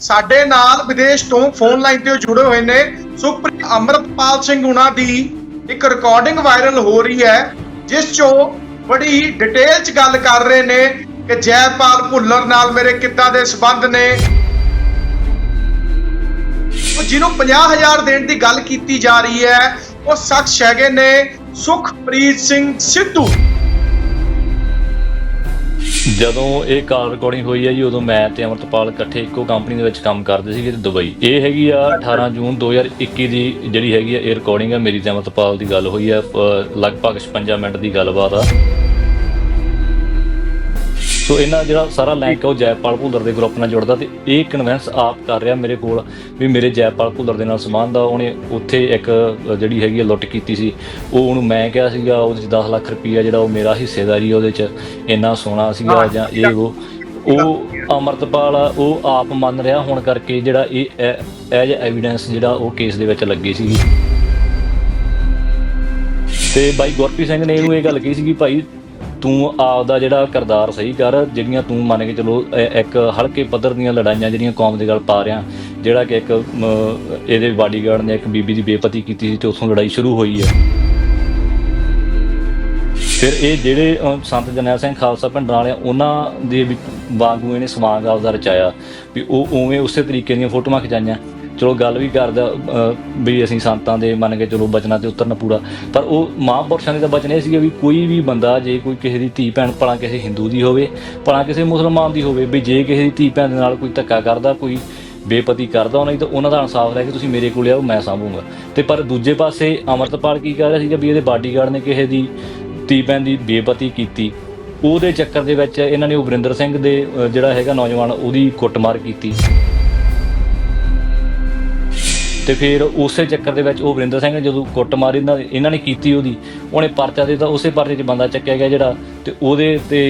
ਸਾਡੇ ਨਾਲ ਵਿਦੇਸ਼ ਤੋਂ ਫੋਨ ਲਾਈਨ ਤੇ ਜੁੜੇ ਹੋਏ ਨੇ। ਸੁਪ੍ਰੀਮ ਅਮਰਤਪਾਲ ਸਿੰਘ ਉਹਨਾਂ ਦੀ ਇੱਕ ਰਿਕਾਰਡਿੰਗ ਵਾਇਰਲ ਹੋ ਰਹੀ ਹੈ, ਜਿਸ 'ਚੋਂ ਬੜੀ ਡਿਟੇਲ 'ਚ ਗੱਲ ਕਰ ਰਹੇ ਨੇ ਕਿ ਜੈਪਾਲ ਭੁੱਲਰ ਨਾਲ ਮੇਰੇ ਕਿੱਦਾਂ ਦੇ ਸਬੰਧ ਨੇ। ਉਹ ਜਿਹਨੂੰ 50000 ਦੇਣ ਦੀ ਗੱਲ ਕੀਤੀ ਜਾ ਰਹੀ ਹੈ, ਉਹ ਸ਼ਖਸ ਹੈਗੇ ਨੇ, ਸੁਖਪ੍ਰੀਤ ਸਿੰਘ ਸਿੱਧੂ। ਜਦੋਂ ਇਹ ਕਾਲ ਰਿਕਾਰਡਿੰਗ ਹੋਈ ਹੈ ਜੀ, ਉਦੋਂ ਮੈਂ ਤੇ ਅਮਰਤਪਾਲ ਇਕੱਠੇ ਇੱਕੋ ਕੰਪਨੀ ਦੇ ਵਿੱਚ ਕੰਮ ਕਰਦੇ ਸੀਗੇ ਤੇ ਦੁਬਈ। ਇਹ ਹੈਗੀ ਆ 18 ਜੂਨ 2021 ਦੀ ਜਿਹੜੀ ਹੈਗੀ ਆ ਇਹ ਰਿਕਾਰਡਿੰਗ ਆ, ਮੇਰੀ ਤੇ ਅਮਰਤਪਾਲ ਦੀ ਗੱਲ ਹੋਈ ਆ ਲਗਭਗ 56 ਮਿੰਟ ਦੀ ਗੱਲਬਾਤ ਆ। ਸੋ ਇਹਨਾਂ ਜਿਹੜਾ ਸਾਰਾ ਲਿੰਕ ਉਹ ਜੈਪਾਲ ਭੁੱਲਰ ਦੇ ਗਰੁੱਪ ਨਾਲ ਜੁੜਦਾ ਤੇ ਇਹ ਕਨਵੈਂਸ ਆਪ ਕਰ ਰਿਹਾ ਮੇਰੇ ਕੋਲ ਵੀ ਮੇਰੇ ਜੈਪਾਲ ਭੁੱਲਰ ਦੇ ਨਾਲ ਸੰਬੰਧ ਆ। ਉਹਨੇ ਉੱਥੇ ਇੱਕ ਜਿਹੜੀ ਹੈਗੀ ਲੁੱਟ ਕੀਤੀ ਸੀ। ਉਹ ਉਹਨੂੰ ਮੈਂ ਕਿਹਾ ਸੀਗਾ ਉਹਦੇ ਚ 10 ਲੱਖ ਰੁਪਈਆ ਜਿਹੜਾ ਉਹ ਮੇਰਾ ਹਿੱਸੇਦਾਰੀ ਉਹਦੇ ਚ ਇੰਨਾ ਸੋਨਾ ਸੀਗਾ ਜਾਂ ਇਹ ਉਹ। ਉਹ ਅਮਰਤਪਾਲ ਉਹ ਆਪ ਮੰਨ ਰਿਹਾ ਹੁਣ ਕਰਕੇ ਜਿਹੜਾ ਇਹ ਐਜ ਐਵੀਡੈਂਸ ਜਿਹੜਾ ਉਹ ਕੇਸ ਦੇ ਵਿੱਚ ਲੱਗੀ ਸੀਗੀ ਤੇ ਬਾਈ ਗੁਰਪ੍ਰੀਤ ਸਿੰਘ ਨੇ ਇਹਨੂੰ ਇਹ ਗੱਲ ਕਹੀ ਸੀ ਕਿ ਭਾਈ ਤੂੰ ਆਪਦਾ ਜਿਹੜਾ ਕਰਦਾਰ ਸਹੀ ਕਰ, ਜਿਹੜੀਆਂ ਤੂੰ ਮੰਨ ਕੇ ਚਲੋ ਇੱਕ ਹਲਕੇ ਪੱਧਰ ਦੀਆਂ ਲੜਾਈਆਂ ਜਿਹੜੀਆਂ ਕੌਮ ਦੇ ਗੱਲ ਪਾ ਰਿਆ ਜਿਹੜਾ ਕਿ ਇੱਕ ਇਹਦੇ ਬਾਡੀਗਾਰਡ ਨੇ ਇੱਕ ਬੀਬੀ ਦੀ ਬੇਪਤੀ ਕੀਤੀ ਸੀ ਤੇ ਉਥੋਂ ਲੜਾਈ ਸ਼ੁਰੂ ਹੋਈ ਹੈ। ਫਿਰ ਇਹ ਜਿਹੜੇ ਸੰਤ ਜਨੈਲ ਸਿੰਘ ਖਾਲਸਾ ਪਿੰਡਾਂ ਵਾਲੇ ਉਹਨਾਂ ਦੇ ਵੀ ਵਾਂਗੂ ਇਹਨੇ ਸਮਾਗ ਆਪਦਾ ਰਚਾਇਆ, ਵੀ ਉਹ ਉਵੇਂ ਉਸੇ ਤਰੀਕੇ ਦੀਆਂ ਫੋਟੋਆਂ ਖਿਚਾਈਆਂ। ਚਲੋ ਗੱਲ ਵੀ ਕਰਦਾ ਵੀ ਅਸੀਂ ਸੰਤਾਂ ਦੇ ਮੰਨ ਕੇ ਚਲੋ ਬਚਨਾਂ ਤੇ ਉਤਰਨਾ ਪੂਰਾ। ਪਰ ਉਹ ਮਹਾਂਪੁਰਸ਼ਾਂ ਦੇ ਤਾਂ ਬਚਨ ਇਹ ਸੀਗੇ ਵੀ ਕੋਈ ਵੀ ਬੰਦਾ ਜੇ ਕੋਈ ਕਿਸੇ ਦੀ ਧੀ ਭੈਣ ਭਲਾ ਕਿਸੇ ਹਿੰਦੂ ਦੀ ਹੋਵੇ, ਭਲਾ ਕਿਸੇ ਮੁਸਲਮਾਨ ਦੀ ਹੋਵੇ, ਵੀ ਜੇ ਕਿਸੇ ਦੀ ਧੀ ਭੈਣ ਦੇ ਨਾਲ ਕੋਈ ਧੱਕਾ ਕਰਦਾ, ਕੋਈ ਬੇਪਤੀ ਕਰਦਾ ਉਹਨਾਂ ਦੀ ਤਾਂ ਉਹਨਾਂ ਦਾ ਇਨਸਾਫ ਲੈ ਕੇ ਤੁਸੀਂ ਮੇਰੇ ਕੋਲ ਆਓ, ਮੈਂ ਸਾਂਭੂਗਾ। ਤੇ ਪਰ ਦੂਜੇ ਪਾਸੇ ਅਮਰਤਪਾਲ ਕੀ ਕਰ ਰਿਹਾ ਸੀਗਾ ਵੀ ਇਹਦੇ ਬਾਡੀਗਾਰਡ ਨੇ ਕਿਸੇ ਦੀ ਧੀ ਭੈਣ ਦੀ ਬੇਪਤੀ ਕੀਤੀ। ਉਹਦੇ ਚੱਕਰ ਦੇ ਵਿੱਚ ਇਹਨਾਂ ਨੇ ਉਹ ਵਰਿੰਦਰ ਸਿੰਘ ਦੇ ਜਿਹੜਾ ਹੈਗਾ ਨੌਜਵਾਨ, ਉਹਦੀ ਕੁੱਟਮਾਰ ਕੀਤੀ। ਤੇ ਫਿਰ ਉਸੇ ਚੱਕਰ ਦੇ ਵਿੱਚ ਉਹ ਵਰਿੰਦਰ ਸਿੰਘ ਨੇ ਜਦੋਂ ਕੁੱਟਮਾਰ ਇਹਨਾਂ ਇਹਨਾਂ ਨੇ ਕੀਤੀ ਉਹਦੀ, ਉਹਨੇ ਪਰਚਾ ਦਿੱਤਾ, ਉਸੇ ਪਰਚੇ 'ਚ ਬੰਦਾ ਚੱਕਿਆ ਗਿਆ ਜਿਹੜਾ ਤੇ ਉਹਦੇ ਤੇ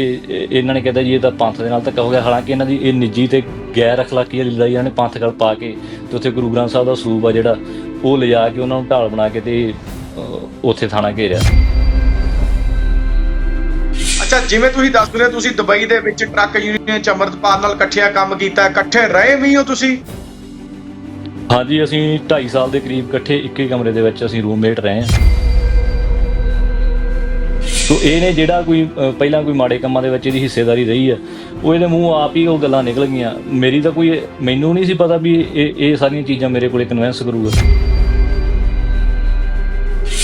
ਇਹਨਾਂ ਨੇ ਕਹਿੰਦਾ ਜੀ ਇਹ ਤਾਂ ਪੰਥ ਦੇ ਨਾਲ ਧੱਕਾ ਹੋ ਗਿਆ। ਹਾਲਾਂਕਿ ਇਹਨਾਂ ਦੀ ਇਹ ਨਿੱਜੀ ਤੇ ਗੈਰ ਅਖਲਾਕੀ ਲੜਾਈ ਇਹਨਾਂ ਨੇ ਪੰਥ ਗੱਲ ਪਾ ਕੇ ਤੇ ਉੱਥੇ ਗੁਰੂ ਗ੍ਰੰਥ ਸਾਹਿਬ ਦਾ ਸਰੂਪ ਆ ਜਿਹੜਾ, ਉਹ ਲਿਜਾ ਕੇ ਉਹਨਾਂ ਨੂੰ ਢਾਲ ਬਣਾ ਕੇ ਤੇ ਉੱਥੇ ਥਾਣਾ ਘੇਰਿਆ। ਅੱਛਾ, ਜਿਵੇਂ ਤੁਸੀਂ ਦੱਸ ਰਹੇ ਹੋ, ਤੁਸੀਂ ਦੁਬਈ ਦੇ ਵਿੱਚ ਟਰੱਕ ਯੂਨੀਅਨ ਚ ਅਮਰਤਪਾਲ ਨਾਲ ਇਕੱਠਿਆ ਕੰਮ ਕੀਤਾ, ਇਕੱਠੇ ਰਹੇ ਵੀ ਹੋ ਤੁਸੀਂ? ਹਾਂਜੀ ਅਸੀਂ 2.5 ਸਾਲ ਦੇ ਕਰੀਬ ਇਕੱਠੇ ਇੱਕ ਹੀ ਕਮਰੇ ਦੇ ਵਿੱਚ ਅਸੀਂ ਰੂਮਮੇਟ ਰਹੇ ਹਾਂ। ਸੋ ਇਹਨੇ ਜਿਹੜਾ ਕੋਈ ਅ, ਪਹਿਲਾਂ ਕੋਈ ਮਾੜੇ ਕੰਮਾਂ ਦੇ ਵਿੱਚ ਇਹਦੀ ਹਿੱਸੇਦਾਰੀ ਰਹੀ ਆ ਉਹ ਇਹਦੇ ਮੂੰਹ ਆਪ ਹੀ ਉਹ ਗੱਲਾਂ ਨਿਕਲ ਗਈਆਂ। ਮੇਰੀ ਤਾਂ ਕੋਈ ਮੈਨੂੰ ਨਹੀਂ ਸੀ ਪਤਾ ਵੀ ਇਹ ਇਹ ਸਾਰੀਆਂ ਚੀਜ਼ਾਂ ਮੇਰੇ ਕੋਲੇ ਕਨਵਿੰਸ ਕਰੂਗਾ।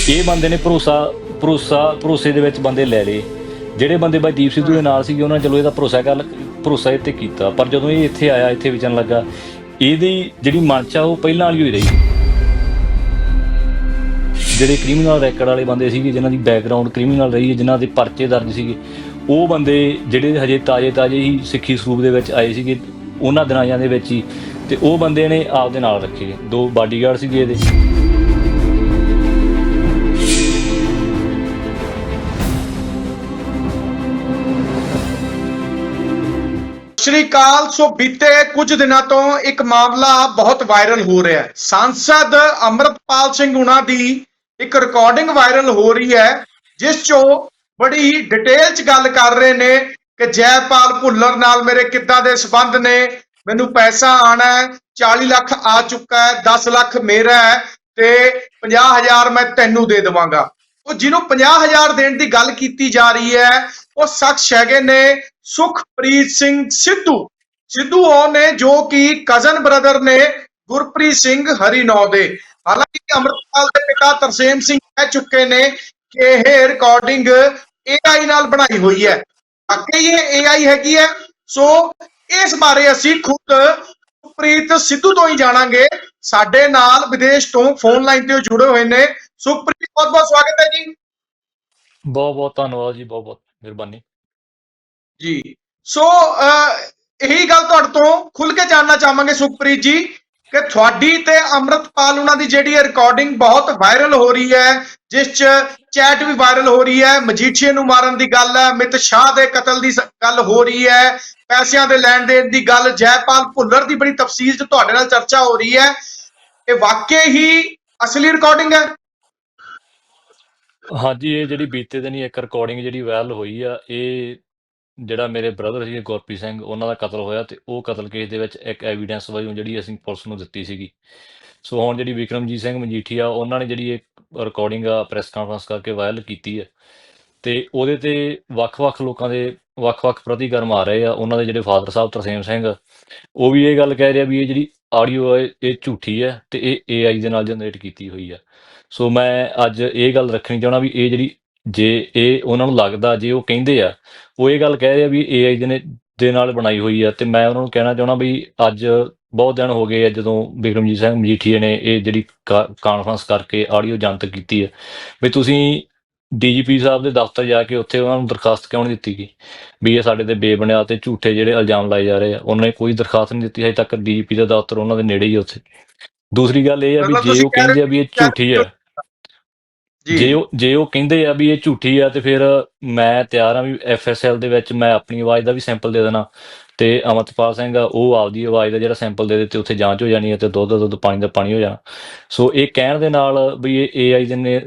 ਇਹ ਬੰਦੇ ਨੇ ਭਰੋਸਾ ਭਰੋਸਾ ਭਰੋਸੇ ਦੇ ਵਿੱਚ ਬੰਦੇ ਲੈ ਲਏ। ਜਿਹੜੇ ਬੰਦੇ ਬਾਈ ਦੀਪ ਸਿੱਧੂ ਦੇ ਨਾਲ ਸੀਗੇ ਉਹਨਾਂ ਨੇ ਚਲੋ ਇਹਦਾ ਭਰੋਸਾ ਕਰ ਭਰੋਸਾ ਇਹ ਤੇ ਕੀਤਾ। ਪਰ ਜਦੋਂ ਇਹ ਇੱਥੇ ਆਇਆ ਇੱਥੇ ਵਿਚਰਨ ਲੱਗਾ ਇਹਦੀ ਜਿਹੜੀ ਮਨਚਾ ਉਹ ਪਹਿਲਾਂ ਵਾਲੀ ਹੋਈ ਰਹੀ ਜਿਹੜੇ ਕ੍ਰਿਮੀਨਲ ਰੈਕਡ ਵਾਲੇ ਬੰਦੇ ਸੀਗੇ, ਜਿਨ੍ਹਾਂ ਦੀ ਬੈਕਗ੍ਰਾਉਂਡ ਕ੍ਰਿਮੀਨਲ ਰਹੀ ਹੈ, ਜਿਨ੍ਹਾਂ ਦੇ ਪਰਚੇ ਦਰਜ ਸੀਗੇ, ਉਹ ਬੰਦੇ ਜਿਹੜੇ ਹਜੇ ਤਾਜੇ ਤਾਜੇ ਹੀ ਸਿੱਖੀ ਸਰੂਪ ਦੇ ਵਿੱਚ ਆਏ ਸੀਗੇ, ਉਹਨਾਂ ਦਿਨਾਂ ਦੇ ਵਿੱਚ ਹੀ, ਤੇ ਉਹ ਬੰਦੇ ਨੇ ਆਪਦੇ ਨਾਲ ਰੱਖੇ। ਦੋ ਬਾਡੀਗਾਰਡ ਸੀਗੇ ਇਹਦੇ। ਸ਼੍ਰੀ ਅਕਾਲ ਸੋ ਬੀਤੇ ਕੁਝ ਦਿਨਾਂ ਤੋਂ ਇੱਕ ਮਾਮਲਾ ਬਹੁਤ ਵਾਇਰਲ ਹੋ ਰਿਹਾ ਹੈ। ਸਾਂਸਦ ਅਮਰਤਪਾਲ ਸਿੰਘ ਉਹਨਾਂ ਦੀ ਇੱਕ ਰਿਕਾਰਡਿੰਗ ਵਾਇਰਲ ਹੋ ਰਹੀ ਹੈ, ਜਿਸ 'ਚੋਂ ਬੜੀ ਹੀ ਡਿਟੇਲ 'ਚ ਗੱਲ ਕਰ ਰਹੇ ਨੇ ਕਿ ਜੈਪਾਲ ਭੁੱਲਰ ਨਾਲ ਮੇਰੇ ਕਿੱਦਾਂ ਦੇ ਸਬੰਧ ਨੇ, ਮੈਨੂੰ ਪੈਸਾ ਆਣਾ ਹੈ 40 ਲੱਖ ਆ ਚੁੱਕਾ ਹੈ 10 ਲੱਖ ਮੇਰਾ ਹੈ ਤੇ 50000 ਮੈਂ ਤੈਨੂੰ ਦੇ ਦੇਵਾਂਗਾ। ਉਹ ਜਿਹਨੂੰ 50000 ਦੇਣ ਦੀ ਗੱਲ ਕੀਤੀ ਜਾ ਰਹੀ ਹੈ, ਉਹ ਸ਼ਖਸ ਹੈਗੇ ਨੇ ਸੁਖਪ੍ਰੀਤ ਸਿੰਘ ਸਿੱਧੂ। ਸਿੱਧੂ ਉਹ ਨੇ ਜੋ ਕਿ ਕਜ਼ਨ ਬ੍ਰਦਰ ਨੇ ਗੁਰਪ੍ਰੀਤ ਸਿੰਘ ਹਰੀਨੌ ਦੇ। ਹਾਲਾਂਕਿ ਅੰਮ੍ਰਿਤਪਾਲ ਦੇ ਪਿਤਾ ਤਰਸੇਮ ਸਿੰਘ ਕਹਿ ਚੁੱਕੇ ਨੇ ਕਿ ਇਹ ਰਿਕਾਰਡਿੰਗ AI ਨਾਲ ਬਣਾਈ ਹੋਈ ਹੈ। ਅੱਗੇ ਇਹ AI ਹੈਗੀ ਹੈ। ਸੋ ਇਸ ਬਾਰੇ ਅਸੀਂ ਖੁਦ ਸੁਖਪ੍ਰੀਤ ਸਿੱਧੂ ਤੋਂ ਹੀ ਜਾਣਾਂਗੇ। ਸਾਡੇ ਨਾਲ ਵਿਦੇਸ਼ ਤੋਂ ਫੋਨ ਲਾਈਨ ਤੇ ਉਹ ਜੁੜੇ ਹੋਏ ਨੇ। ਸੁਖਪ੍ਰੀਤ ਬਹੁਤ ਬਹੁਤ ਸਵਾਗਤ ਹੈ ਜੀ। ਬਹੁਤ ਬਹੁਤ ਧੰਨਵਾਦ ਜੀ ਬਹੁਤ ਬਹੁਤ ਮਿਹਰਬਾਨੀ। ਜੀ ਸੋ ਇਹੀ ਗੱਲ ਤੁਹਾਡੇ ਤੋਂ ਖੁੱਲ ਕੇ ਜਾਣਨਾ ਚਾਹਾਂਗੇ ਸੁਖਪ੍ਰੀਤ ਜੀ ਕਿ ਤੁਹਾਡੀ ਤੇ ਅੰਮ੍ਰਿਤਪਾਲ ਉਹਨਾਂ ਦੀ ਜਿਹੜੀ ਰਿਕਾਰਡਿੰਗ ਬਹੁਤ ਵਾਇਰਲ ਹੋ ਰਹੀ ਹੈ ਜਿਸ 'ਚ ਚੈਟ ਵੀ ਵਾਇਰਲ ਹੋ ਰਹੀ ਹੈ ਮਜੀਠੀਏ ਨੂੰ ਮਾਰਨ ਦੀ ਗੱਲ ਹੈ ਮਿਤ ਸ਼ਾਹ ਦੇ ਕਤਲ ਦੀ ਗੱਲ ਹੋ ਰਹੀ ਹੈ ਪੈਸਿਆਂ ਦੇ ਲੈਣ ਦੇਣ ਦੀ ਗੱਲ ਜੈਪਾਲ ਭੁੱਲਰ ਦੀ ਬੜੀ ਤਫਸੀਲ 'ਚ ਤੁਹਾਡੇ ਨਾਲ ਚਰਚਾ ਹੋ ਰਹੀ ਹੈ। ਇਹ ਵਾਕਈ ਹੀ ਅਸਲੀ ਰਿਕਾਰਡਿੰਗ ਹੈ। ਹਾਂਜੀ, ਇਹ ਜਿਹੜੀ ਬੀਤੇ ਦਿਨੀ ਇੱਕ ਰਿਕਾਰਡਿੰਗ ਜਿਹੜੀ ਵਾਇਰਲ ਹੋਈ ਆ, ਇਹ ਜਿਹੜਾ ਮੇਰੇ ਬ੍ਰਦਰ ਸੀ, ਗੁਰਪ੍ਰੀਤ ਸਿੰਘ, ਉਹਨਾਂ ਦਾ ਕਤਲ ਹੋਇਆ ਤੇ ਉਹ ਕਤਲ ਕੇਸ ਦੇ ਵਿੱਚ ਇੱਕ ਐਵੀਡੈਂਸ ਵਜੋਂ ਜਿਹੜੀ ਅਸੀਂ ਪੁਲਿਸ ਨੂੰ ਦਿੱਤੀ ਸੀਗੀ। ਸੋ ਹੁਣ ਜਿਹੜੀ ਵਿਕਰਮਜੀਤ ਸਿੰਘ ਮਜੀਠੀਆ, ਉਹਨਾਂ ਨੇ ਜਿਹੜੀ ਇਹ ਰਿਕਾਰਡਿੰਗ ਆ ਪ੍ਰੈਸ ਕਾਨਫਰੰਸ ਕਰਕੇ ਵਾਇਰਲ ਕੀਤੀ ਹੈ ਤੇ ਉਹਦੇ ਤੇ ਵੱਖ-ਵੱਖ ਲੋਕਾਂ ਦੇ ਵੱਖ-ਵੱਖ ਪ੍ਰਤੀਕਰਮ ਆ ਰਹੇ ਆ, ਉਹਨਾਂ ਦੇ ਜਿਹੜੇ ਫਾਦਰ ਸਾਹਿਬ ਤਰਸੇਮ ਸਿੰਘ, ਉਹ ਵੀ ਇਹ ਗੱਲ ਕਹਿ ਰਿਹਾ ਵੀ ਇਹ ਜਿਹੜੀ ਆਡੀਓ ਹੈ ਇਹ ਝੂਠੀ ਹੈ ਤੇ ਇਹ AI ਦੇ ਨਾਲ ਜਨਰੇਟ ਕੀਤੀ ਹੋਈ ਆ। ਸੋ ਮੈਂ ਅੱਜ ਇਹ ਗੱਲ ਰੱਖਣੀ ਚਾਹਣਾ ਵੀ ਇਹ ਜਿਹੜੀ ਜੇ ਇਹ ਉਹਨਾਂ ਨੂੰ ਲੱਗਦਾ, ਜੇ ਉਹ ਕਹਿੰਦੇ ਆ, ਉਹ ਇਹ ਗੱਲ ਕਹਿ ਰਹੇ ਆ ਵੀ AI ਦੇ ਨੇ, ਦੇ ਨਾਲ ਬਣਾਈ ਹੋਈ ਆ ਤੇ ਮੈਂ ਉਹਨਾਂ ਨੂੰ ਕਹਿਣਾ ਚਾਹਣਾ ਵੀ ਅੱਜ ਬਹੁਤ ਦਿਨ ਹੋ ਗਏ ਆ ਜਦੋਂ ਬਿਕਰਮਜੀਤ ਸਿੰਘ ਮਜੀਠੀਏ ਨੇ ਇਹ ਜਿਹੜੀ ਕਾਨਫਰੰਸ ਕਰਕੇ ਆਡੀਓ ਜਨਤਕ ਕੀਤੀ ਹੈ ਵੀ ਤੁਸੀਂ ਡੀਜੀਪੀ ਸਾਹਿਬ ਦੇ ਦਫ਼ਤਰ ਜਾ ਕੇ ਉੱਥੇ ਉਹਨਾਂ ਨੂੰ ਦਰਖਾਸਤ ਕਿਉਂ ਨਹੀਂ ਦਿੱਤੀ ਗਈ? ਵੀ ਇਹ ਸਾਡੇ ਤੇ ਬੇਬੁਨਿਆਦ ਤੇ ਝੂਠੇ ਜਿਹੜੇ ਇਲਜ਼ਾਮ ਲਾਏ ਜਾ ਰਹੇ ਆ ਉਹਨਾਂ ਨੇ ਕੋਈ ਦਰਖਾਸਤ ਨਹੀਂ ਦਿੱਤੀ ਹਜੇ ਤੱਕ ਡੀਜੀਪੀ ਦਾ ਦਫ਼ਤਰ ਉਹਨਾਂ ਦੇ ਨੇੜੇ ਹੀ ਆ ਉੱਥੇ। ਦੂਸਰੀ ਗੱਲ ਇਹ ਆ ਵੀ ਜੇ ਉਹ ਕਹਿੰਦੇ ਆ ਵੀ ਇਹ ਝੂਠੀ ਹੈ ਜੇ। ਜੀ ਉਹ ਜੇ ਉਹ ਕਹਿੰਦੇ ਆ ਵੀ ਇਹ ਝੂਠੀ ਆ ਤੇ ਫਿਰ ਮੈਂ ਤਿਆਰ ਆ ਵੀ ਐਫਐਸਐਲ ਦੇ ਵਿੱਚ ਮੈਂ ਆਪਣੀ ਆਵਾਜ਼ ਦਾ ਵੀ ਸੈਂਪਲ ਦੇ ਦੇਣਾ। ਤੇ ਅਮਰਤਪਾਲ ਸਿੰਘ ਆ, ਉਹ ਆਪਦੀ ਆਵਾਜ਼ ਦਾ ਜਿਹੜਾ ਸੈਂਪਲ ਦੇ ਦਿੱਤੇ, ਉੱਥੇ ਜਾਂਚ ਹੋ ਜਾਣੀ ਹੈ ਤੇ ਦੁੱਧ ਦਾ ਦੁੱਧ, ਪਾਣੀ ਦਾ ਪਾਣੀ ਹੋ ਜਾਣਾ। ਸੋ ਇਹ ਕਹਿਣ ਦੇ ਨਾਲ ਵੀ ਇਹ ਏਆਈ ਦੇ ਨੇ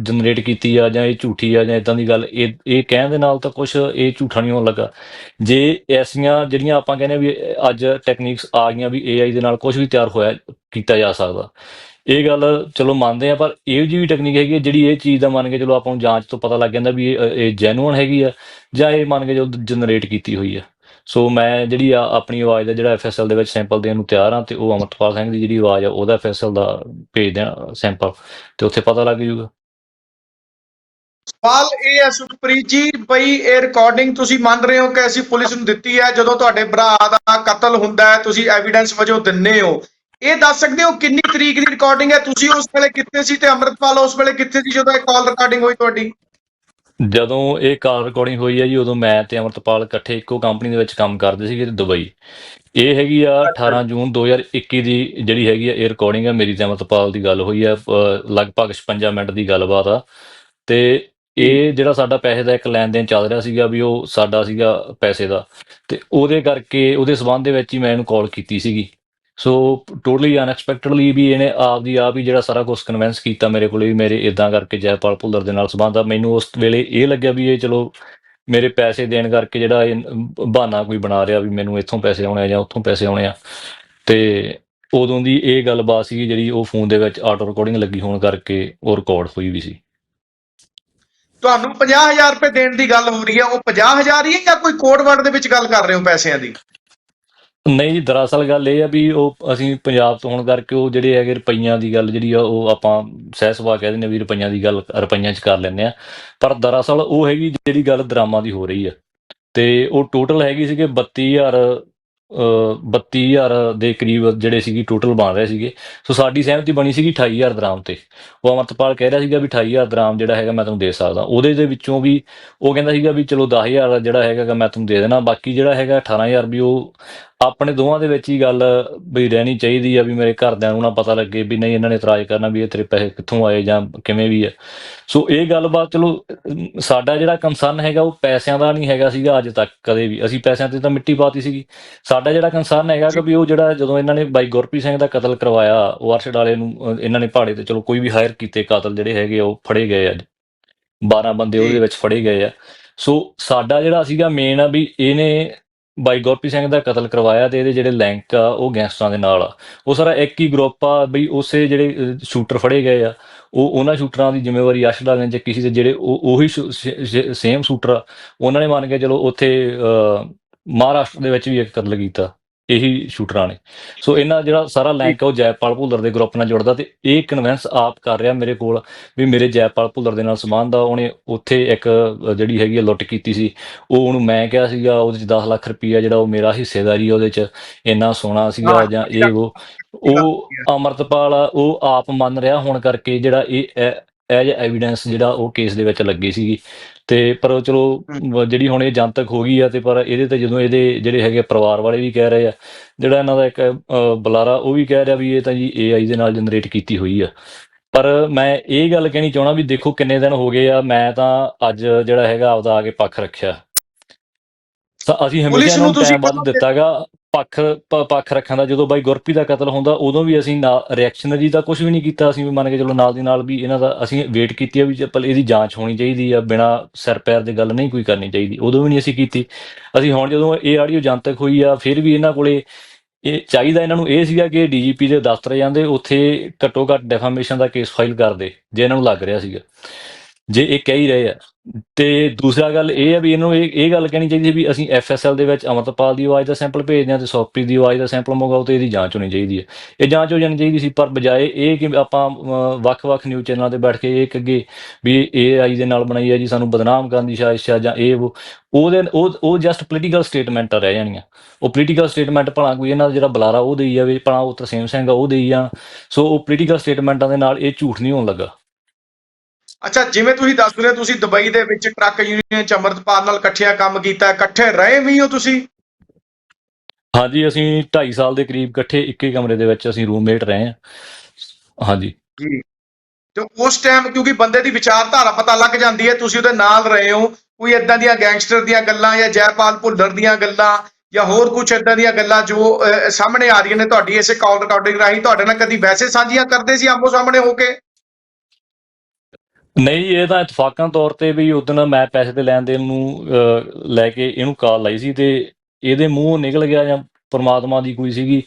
ਜਨਰੇਟ ਕੀਤੀ ਆ ਜਾਂ ਇਹ ਝੂਠੀ ਆ ਜਾਂ ਇਦਾਂ ਦੀ ਗੱਲ, ਇਹ ਇਹ ਕਹਿਣ ਦੇ ਨਾਲ ਤਾਂ ਕੁਝ ਇਹ ਝੂਠਾ ਨਹੀਂ ਹੋਣ ਲੱਗਾ। ਜੇ ਐਸੀਆਂ ਜਿਹੜੀਆਂ ਆਪਾਂ ਕਹਿੰਦੇ ਆ ਵੀ ਅੱਜ ਟੈਕਨੀਕਸ ਆ ਗਈਆਂ ਵੀ ਏਆਈ ਦੇ ਨਾਲ ਕੁਝ ਵੀ ਤਿਆਰ ਹੋਇਆ, ਕੀਤਾ ਜਾ ਸਕਦਾ। ਇਹ ਗੱਲ ਚਲੋ ਮੰਨਦੇ ਆ, ਪਰ ਇਹੋ ਜਿਹੀ ਵੀ ਟੈਕਨੀਕ ਹੈਗੀ ਹੈ ਜਿਹੜੀ ਇਹ ਚੀਜ਼ ਦਾ ਮੰਨ ਕੇ ਚਲੋ ਆਪਾਂ ਨੂੰ ਜਾਂਚ ਤੋਂ ਪਤਾ ਲੱਗ ਜਾਂਦਾ ਵੀ ਇਹ ਇਹ ਹੈਗੀ ਆ ਜਾਂ ਇਹ ਮੰਨ ਕੇ ਚਲੋ ਜਨਰੇਟ ਕੀਤੀ ਹੋਈ ਆ। ਸੋ ਮੈਂ ਜਿਹੜੀ ਆ ਆਪਣੀ ਆਵਾਜ਼ ਦਾ ਜਿਹੜਾ ਐਫਐਸਐਲ ਦੇ ਵਿੱਚ ਸੈਂਪਲ ਦੇਣ ਨੂੰ ਤਿਆਰ ਹਾਂ ਤੇ ਉਹ ਅਮਰਤਪਾਲ ਸਿੰਘ ਦੀ ਜਿਹੜੀ ਆਵਾਜ਼ ਆ ਉਹਦਾ ਐਫਐਸਐਲ ਦਾ ਭੇਜ ਦੇਣਾ ਸੈਂਪਲ ਤੇ ਉੱਥੇ ਪਤਾ ਲੱਗ ਜਾਊਗਾ। ਸਵਾਲ ਇਹ ਹੈ ਸੁਖਪ੍ਰੀਤ ਜੀ, ਬਈ ਇਹ ਰਿਕਾਰਡਿੰਗ ਤੁਸੀਂ ਮੰਨ ਰਹੇ ਹੋ ਕਿ ਅਸੀਂ ਪੁਲਿਸ ਨੂੰ ਦਿੱਤੀ ਹੈ, ਜਦੋਂ ਤੁਹਾਡੇ ਭਰਾ ਦਾ ਕਤਲ ਹੁੰਦਾ ਹੈ, ਤੁਸੀਂ ਐਵੀਡੈਂਸ ਵਜੋਂ ਦਿੰਨੇ ਹੋ। ਇਹ ਦੱਸ ਸਕਦੇ ਹੋ ਕਿੰਨੀ ਤਰੀਕ ਦੀ ਰਿਕਾਰਡਿੰਗ ਹੈ? ਤੁਸੀਂ ਉਸ ਵੇਲੇ ਕਿੱਥੇ ਸੀ ਤੇ ਅੰਮ੍ਰਿਤਪਾਲ ਉਸ ਵੇਲੇ ਕਿੱਥੇ ਸੀ ਜਦੋਂ ਇਹ ਕਾਲ ਰਿਕਾਰਡਿੰਗ ਹੋਈ ਤੁਹਾਡੀ? ਜਦੋਂ ਇਹ ਕਾਲ ਰਿਕਾਰਡਿੰਗ ਹੋਈ ਹੈ ਜੀ ਉਦੋਂ ਮੈਂ ਤੇ ਅਮਰਤਪਾਲ ਇਕੱਠੇ ਇੱਕੋ ਕੰਪਨੀ ਦੇ ਵਿੱਚ ਕੰਮ ਕਰਦੇ ਸੀਗੇ ਤੇ ਦੁਬਈ। ਇਹ ਹੈਗੀ ਆ 18 ਜੂਨ 2021 ਦੀ ਜਿਹੜੀ ਹੈਗੀ ਆ ਇਹ ਰਿਕਾਰਡਿੰਗ ਹੈ ਮੇਰੀ ਤੇ ਅਮਰਤਪਾਲ ਦੀ ਗੱਲ ਹੋਈ ਆ ਲਗਭਗ 56 ਮਿੰਟ ਦੀ ਗੱਲਬਾਤ ਆ। ਤੇ ਇਹ ਜਿਹੜਾ ਸਾਡਾ ਪੈਸੇ ਦਾ ਇੱਕ ਲੈਣ ਦੇਣ ਚੱਲ ਰਿਹਾ ਸੀਗਾ ਵੀ ਉਹ ਸਾਡਾ ਸੀਗਾ ਪੈਸੇ ਦਾ। ਤੇ ਉਹਦੇ ਕਰਕੇ ਉਹਦੇ ਸਬੰਧ ਦੇ ਵਿੱਚ ਹੀ ਮੈਂ ਇਹਨੂੰ ਕਾਲ ਕੀਤੀ ਸੀਗੀ। ਸੋ ਟੋਟਲੀ ਅਨਐਕਸਪੈਕਟਡਲੀ ਵੀ ਇਹਨੇ ਆਪ ਦੀ ਆਪ ਹੀ ਜਿਹੜਾ ਸਾਰਾ ਕੁਝ ਕਨਵਿੰਸ ਕੀਤਾ ਮੇਰੇ ਕੋਲੇ ਵੀ ਮੇਰੇ ਇਦਾਂ ਕਰਕੇ ਜੈਪਾਲ ਭੁੱਲਰ ਦੇ ਨਾਲ ਸਬੰਧ ਆ। ਮੈਨੂੰ ਉਸ ਵੇਲੇ ਇਹ ਲੱਗਿਆ ਵੀ ਇਹ ਚਲੋ ਮੇਰੇ ਪੈਸੇ ਦੇਣ ਕਰਕੇ ਜਿਹੜਾ ਬਹਾਨਾ ਕੋਈ ਬਣਾ ਰਿਹਾ ਵੀ ਮੈਨੂੰ ਇੱਥੋਂ ਪੈਸੇ ਆਉਣੇ ਆ ਜਾਂ ਉੱਥੋਂ ਪੈਸੇ ਆਉਣੇ ਆ। ਤੇ ਉਦੋਂ ਦੀ ਇਹ ਗੱਲਬਾਤ ਸੀ ਜਿਹੜੀ ਉਹ ਫੋਨ ਦੇ ਵਿੱਚ ਆਟੋ ਰਿਕਾਰਡਿੰਗ ਲੱਗੀ ਹੋਣ ਕਰਕੇ ਉਹ ਰਿਕਾਰਡ ਹੋਈ ਵੀ ਸੀ। ਤੁਹਾਨੂੰ 50000 ਰੁਪਏ ਦੇਣ ਦੀ ਗੱਲ ਹੋ ਰਹੀ ਹੈ ਉਹ 50000 ਹੀ ਹੈ ਜਾਂ ਕੋਈ ਕੋਡ ਵਰਡ ਦੇ ਵਿੱਚ ਗੱਲ ਕਰ ਰਹੇ ਹੋ ਪੈਸਿਆਂ ਦੀ? ਨਹੀਂ ਜੀ, ਦਰਅਸਲ ਗੱਲ ਇਹ ਆ ਵੀ ਉਹ ਅਸੀਂ ਪੰਜਾਬ ਤੋਂ ਹੋਣ ਕਰਕੇ ਉਹ ਜਿਹੜੇ ਹੈਗੇ ਰੁਪਈਆਂ ਦੀ ਗੱਲ ਜਿਹੜੀ ਆ, ਉਹ ਆਪਾਂ ਸਹਿ ਸੁਭਾਅ ਕਹਿ ਦਿੰਦੇ ਆ ਵੀ ਰੁਪਈਆਂ ਦੀ ਗੱਲ, ਰੁਪਈਆਂ 'ਚ ਕਰ ਲੈਂਦੇ ਆ। ਪਰ ਦਰਅਸਲ ਉਹ ਹੈਗੀ ਜਿਹੜੀ ਗੱਲ ਦਰਾਮਾਂ ਦੀ ਹੋ ਰਹੀ ਆ। ਤੇ ਉਹ ਟੋਟਲ ਹੈਗੀ ਸੀਗੇ 32000 ਅ 32000 ਦੇ ਕਰੀਬ ਜਿਹੜੇ ਸੀਗੀ ਟੋਟਲ ਬਣ ਰਹੇ ਸੀਗੇ। ਸੋ ਸਾਡੀ ਸਹਿਮਤੀ ਬਣੀ ਸੀਗੀ 28000 ਦਰਾਮ ਤੇ। ਉਹ ਅਮਰਤਪਾਲ ਕਹਿ ਰਿਹਾ ਸੀਗਾ ਵੀ 28000 ਦਰਾਮ ਜਿਹੜਾ ਹੈਗਾ ਮੈਂ ਤੁਹਾਨੂੰ ਦੇ ਸਕਦਾ। ਉਹਦੇ ਦੇ ਵਿੱਚੋਂ ਵੀ ਉਹ ਕਹਿੰਦਾ ਸੀਗਾ ਵੀ ਚਲੋ 10000 ਜਿਹੜਾ ਹੈਗਾ ਮੈਂ ਤੁਹਾਨੂੰ ਦੇ ਦੇਣਾ। ਬਾਕੀ ਜਿਹੜਾ ਹੈਗਾ 18000 ਵੀ ਉਹ ਆਪਣੇ ਦੋਵਾਂ ਦੇ ਵਿੱਚ ਹੀ ਗੱਲ ਵੀ ਰਹਿਣੀ ਚਾਹੀਦੀ ਆ ਵੀ ਮੇਰੇ ਘਰਦਿਆਂ ਨੂੰ ਨਾ ਪਤਾ ਲੱਗੇ ਵੀ ਨਹੀਂ ਇਹਨਾਂ ਨੇ ਇਤਰਾਜ਼ ਕਰਨਾ ਵੀ ਇਹ ਤੇਰੇ ਪੈਸੇ ਕਿੱਥੋਂ ਆਏ ਜਾਂ ਕਿਵੇਂ ਵੀ ਆ। ਸੋ ਇਹ ਗੱਲਬਾਤ ਚਲੋ ਸਾਡਾ ਜਿਹੜਾ ਕੰਸਰਨ ਹੈਗਾ ਉਹ ਪੈਸਿਆਂ ਦਾ ਨਹੀਂ ਹੈਗਾ ਸੀਗਾ ਅੱਜ ਤੱਕ ਕਦੇ ਵੀ। ਅਸੀਂ ਪੈਸਿਆਂ ਤੇ ਤਾਂ ਮਿੱਟੀ ਪਾਤੀ ਸੀਗੀ। ਸਾਡਾ ਜਿਹੜਾ ਕੰਸਰਨ ਹੈਗਾ ਕਿ ਵੀ ਉਹ ਜਿਹੜਾ ਜਦੋਂ ਇਹਨਾਂ ਨੇ ਬਾਈ ਗੁਰਪ੍ਰੀਤ ਸਿੰਘ ਦਾ ਕਤਲ ਕਰਵਾਇਆ ਉਹ ਅਰਸ਼ਦ ਨੂੰ ਇਹਨਾਂ ਨੇ ਪਹਾੜੇ ਤੇ ਚਲੋ ਕੋਈ ਵੀ ਹਾਇਰ ਕੀਤੇ ਕਾਤਲ ਜਿਹੜੇ ਹੈਗੇ ਆ, ਉਹ ਫੜੇ ਗਏ ਅੱਜ। 12 ਬੰਦੇ ਉਹਦੇ ਵਿੱਚ ਫੜੇ ਗਏ ਆ। ਸੋ ਸਾਡਾ ਜਿਹੜਾ ਸੀਗਾ ਮੇਨ ਆ ਵੀ ਇਹਨੇ ਬਾਈ ਗੁਰਪ੍ਰੀਤ ਸਿੰਘ ਦਾ ਕਤਲ ਕਰਵਾਇਆ ਤੇ ਇਹਦੇ ਜਿਹੜੇ ਲਿੰਕ ਆ ਉਹ ਗੈਂਗਸਟਰਾਂ ਦੇ ਨਾਲ ਆ। ਉਹ ਸਾਰਾ ਇੱਕ ਹੀ ਗਰੁੱਪ ਆ ਬਈ ਉਸੇ ਜਿਹੜੇ ਸ਼ੂਟਰ ਫੜੇ ਗਏ ਆ। ਉਹ ਉਹਨਾਂ ਸ਼ੂਟਰਾਂ ਦੀ ਜ਼ਿੰਮੇਵਾਰੀ ਅਰਸ਼ਦ ਵਾਲਿਆਂ ਜਾਂ ਕਿਸੇ ਦੇ ਜਿਹੜੇ ਉਹ ਉਹੀ ਸੇਮ ਸ਼ੂਟਰ ਆ, ਉਹਨਾਂ ਨੇ ਮੰਨ ਕੇ ਚਲੋ ਉੱਥੇ ਮਹਾਰਾਸ਼ਟਰ ਦੇ ਵਿੱਚ ਵੀ ਇੱਕ ਕਤਲ ਕੀਤਾ। ਇਹੀ ਸ਼ੂਟਰਾਂ ਨੇ ਸੋ ਇਹਨਾਂ ਜਿਹੜਾ ਸਾਰਾ ਲਿੰਕ ਆ ਉਹ ਜੈਪਾਲ ਭੁੱਲਰ ਦੇ ਗਰੁੱਪ ਨਾਲ ਜੁੜਦਾ ਤੇ ਇਹ ਕਨਵਿੰਸ ਆਪ ਕਰ ਰਿਹਾ ਮੇਰੇ ਕੋਲ ਵੀ ਮੇਰੇ ਜੈਪਾਲ ਭੁੱਲਰ ਦੇ ਨਾਲ ਸੰਬੰਧ ਆ। ਉਹਨੇ ਉੱਥੇ ਇੱਕ ਜਿਹੜੀ ਹੈਗੀ ਲੁੱਟ ਕੀਤੀ ਸੀ। ਉਹ ਉਹਨੂੰ ਮੈਂ ਕਿਹਾ ਸੀਗਾ ਉਹਦੇ ਚ 10 ਲੱਖ ਰੁਪਈਆ ਜਿਹੜਾ ਉਹ ਮੇਰਾ ਹਿੱਸੇਦਾਰੀ ਉਹਦੇ ਚ ਇੰਨਾ ਸੋਨਾ ਸੀਗਾ ਜਾਂ ਇਹ ਉਹ। ਉਹ ਅਮਰਤਪਾਲ ਆ, ਉਹ ਆਪ ਮੰਨ ਰਿਹਾ। ਹੋਣ ਕਰਕੇ ਜਿਹੜਾ ਇਹ ਐਜ ਐਵੀਡੈਂਸ ਜਿਹੜਾ ਉਹ ਕੇਸ ਦੇ ਵਿੱਚ ਲੱਗੀ ਸੀਗੀ। ਤੇ ਪਰ ਚਲੋ ਜਿਹੜੀ ਹੁਣ ਇਹ ਜਨਤਕ ਹੋ ਗਈ ਆ ਤੇ ਪਰ ਇਹਦੇ ਤੇ ਜਦੋਂ ਇਹਦੇ ਜਿਹੜੇ ਹੈਗੇ ਪਰਿਵਾਰ ਵਾਲੇ ਵੀ ਕਹਿ ਰਹੇ ਆ ਜਿਹੜਾ ਇਹਨਾਂ ਦਾ ਇੱਕ ਬੁਲਾਰਾ ਉਹ ਵੀ ਕਹਿ ਰਿਹਾ ਵੀ ਇਹ ਤਾਂ ਜੀ AI ਦੇ ਨਾਲ ਜਨਰੇਟ ਕੀਤੀ ਹੋਈ ਆ। ਪਰ ਮੈਂ ਇਹ ਗੱਲ ਕਹਿਣੀ ਚਾਹਣਾ ਵੀ ਦੇਖੋ ਕਿੰਨੇ ਦਿਨ ਹੋ ਗਏ ਆ ਮੈਂ ਤਾਂ ਅੱਜ ਜਿਹੜਾ ਹੈਗਾ ਆਪਦਾ ਆ ਕੇ ਪੱਖ ਰੱਖਿਆ। ਤਾਂ ਅਸੀਂ ਹਮੇਸ਼ਾ ਨੂੰ ਟਾਈਮ ਵੱਧ ਦਿੱਤਾਗਾ। ਪੱਖ, ਪ- ਪੱਖ ਰੱਖਣ ਦਾ ਜਦੋਂ ਬਾਈ ਗੁਰਪੀ ਦਾ ਕਤਲ ਹੁੰਦਾ, ਉਦੋਂ ਵੀ ਅਸੀਂ ਰਿਐਕਸ਼ਨਰੀ ਦਾ ਕੁਝ ਵੀ ਨਹੀਂ ਕੀਤਾ। ਅਸੀਂ ਵੀ ਮੰਨ ਕੇ ਚਲੋ ਨਾਲ ਦੀ ਨਾਲ ਵੀ ਇਹਨਾਂ ਦਾ ਅਸੀਂ ਵੇਟ ਕੀਤੀ ਆ ਵੀ ਚੱਲ ਇਹਦੀ ਜਾਂਚ ਹੋਣੀ ਚਾਹੀਦੀ ਆ, ਬਿਨਾ ਸਿਰ ਪੈਰ ਦੀ ਗੱਲ ਨਹੀਂ ਕੋਈ ਕਰਨੀ ਚਾਹੀਦੀ। ਉਦੋਂ ਵੀ ਨਹੀਂ ਅਸੀਂ ਕੀਤੀ। ਅਸੀਂ ਹੁਣ ਜਦੋਂ ਇਹ ਆਡੀਓ ਜਨਤਕ ਹੋਈ ਆ, ਫਿਰ ਵੀ ਇਹਨਾਂ ਕੋਲੇ ਇਹ ਚਾਹੀਦਾ ਇਹਨਾਂ ਨੂੰ ਇਹ ਸੀਗਾ ਕਿ ਡੀਜੀਪੀ ਦੇ ਦਫ਼ਤਰ ਜਾਂਦੇ, ਉੱਥੇ ਘੱਟੋ ਘੱਟ ਡੈਫਾਮੇਸ਼ਨ ਦਾ ਕੇਸ ਫਾਈਲ ਕਰਦੇ, ਜੇ ਇਹਨਾਂ ਨੂੰ ਲੱਗ ਰਿਹਾ ਸੀਗਾ। ਜੇ ਇਹ ਕਹਿ ਹੀ ਰਹੇ ਆ। ਤੇ ਦੂਸਰਾ ਗੱਲ ਇਹ ਆ ਵੀ ਇਹਨੂੰ ਇਹ ਇਹ ਗੱਲ ਕਹਿਣੀ ਚਾਹੀਦੀ ਵੀ ਅਸੀਂ ਐਫਐਸਐਲ ਦੇ ਵਿੱਚ ਅਮਰਤਪਾਲ ਦੀ ਆਵਾਜ਼ ਦਾ ਸੈਂਪਲ ਭੇਜਦੇ ਹਾਂ ਤੇ ਸੌਪਰੀ ਦੀ ਆਵਾਜ਼ ਦਾ ਸੈਂਪਲ ਮੰਗਾਓ ਤੇ ਇਹਦੀ ਜਾਂਚ ਹੋਣੀ ਚਾਹੀਦੀ ਹੈ। ਇਹ ਜਾਂਚ ਹੋ ਜਾਣੀ ਚਾਹੀਦੀ ਸੀ, ਪਰ ਬਜਾਏ ਇਹ ਕਿ ਆਪਾਂ ਵੱਖ-ਵੱਖ ਨਿਊਜ਼ ਚੈਨਲਾਂ ਤੇ ਬੈਠ ਕੇ ਇਹ ਕਹੀਏ ਵੀ ਇਹ ਆਈ ਦੇ ਨਾਲ ਬਣਾਈ ਹੈ ਜੀ, ਸਾਨੂੰ ਬਦਨਾਮ ਕਰਨ ਦੀ ਸਾਜ਼ਿਸ਼ ਆ ਜਾਂ ਇਹ ਉਹ ਉਹਦੇ, ਉਹ ਉਹ ਜਸਟ ਪੋਲੀਟੀਕਲ ਸਟੇਟਮੈਂਟ ਰਹਿ ਜਾਣੀਆਂ। ਉਹ ਪੋਲੀਟੀਕਲ ਸਟੇਟਮੈਂਟ ਭਲਾ ਕੋਈ ਇਹਨਾਂ ਦਾ ਜਿਹੜਾ ਬੁਲਾਰਾ ਉਹ ਦੇਈ ਜਾਵੇ, ਭਲਾ ਉਹ ਤਰਸੇਮ ਸਿੰਘ ਆ ਉਹ ਦੇਈ ਜਾਣ। ਸੋ ਉਹ ਪੋਲੀਟੀਕਲ ਸਟੇਟਮੈਂਟਾਂ ਦੇ ਨਾਲ ਇਹ ਝੂਠ ਨਹੀਂ ਹੋਣ ਲੱਗਾ। ਅੱਛਾ ਜਿਵੇਂ ਤੁਸੀਂ ਦੱਸ ਰਹੇ ਹੋ ਤੁਸੀਂ ਦੁਬਈ ਦੇ ਵਿੱਚ ਟਰੱਕ ਯੂਨੀਅਨ ਚ ਅਮਰਤਪਾਲ ਨਾਲ ਇਕੱਠਿਆਂ ਕੰਮ ਕੀਤਾ ਇਕੱਠੇ ਰਹੇ ਵੀ ਹੋ ਤੁਸੀਂ? ਹਾਂਜੀ ਅਸੀਂ 2.5 ਸਾਲ ਦੇ ਕਰੀਬ ਇਕੱਠੇ ਇੱਕੇ ਕਮਰੇ ਦੇ ਵਿੱਚ ਅਸੀਂ ਰੂਮਮੇਟ ਰਹੇ ਹਾਂ। ਹਾਂਜੀ। ਜੀ। ਤੇ ਉਸ ਟਾਈਮ ਕਿਉਂਕਿ ਬੰਦੇ ਦੀ ਵਿਚਾਰਧਾਰਾ ਪਤਾ ਲੱਗ ਜਾਂਦੀ ਹੈ ਤੁਸੀਂ ਉਹਦੇ ਨਾਲ ਰਹੇ ਹੋ ਕੋਈ ਇਦਾਂ ਦੀਆਂ ਗੈਂਗਸਟਰ ਦੀਆਂ ਗੱਲਾਂ ਜਾਂ ਜੈਪਾਲ ਭੁੱਲਰ ਦੀਆਂ ਗੱਲਾਂ ਜਾਂ ਹੋਰ ਕੁਝ ਇਦਾਂ ਦੀਆਂ ਗੱਲਾਂ ਜੋ ਸਾਹਮਣੇ ਆ ਰਹੀਆਂ ਨੇ ਤੁਹਾਡੀ ਇਸੇ ਕਾਲ ਰਿਕਾਰਡਿੰਗ ਰਾਹੀਂ ਤੁਹਾਡੇ ਨਾਲ ਕਦੀ ਵੈਸੇ ਸਾਂਝੀਆਂ ਕਰਦੇ ਸੀ ਆਮੋ ਸਾਹਮਣੇ ਹੋ ਕੇ? ਨਹੀਂ, ਇਹ ਤਾਂ ਇਤਫਾਕਾਂ ਤੌਰ ਤੇ ਵੀ ਉਦੋਂ ਮੈਂ ਪੈਸੇ ਦੇ ਲੈਣ ਦੇਣ ਨੂੰ ਲੈ ਕੇ ਇਹਨੂੰ ਕਾਲ ਲਾਈ ਸੀ ਤੇ ਇਹਦੇ ਮੂੰਹੋਂ ਨਿਕਲ ਗਿਆ ਜਾਂ ਪਰਮਾਤਮਾ ਦੀ ਕੋਈ ਸੀਗੀ।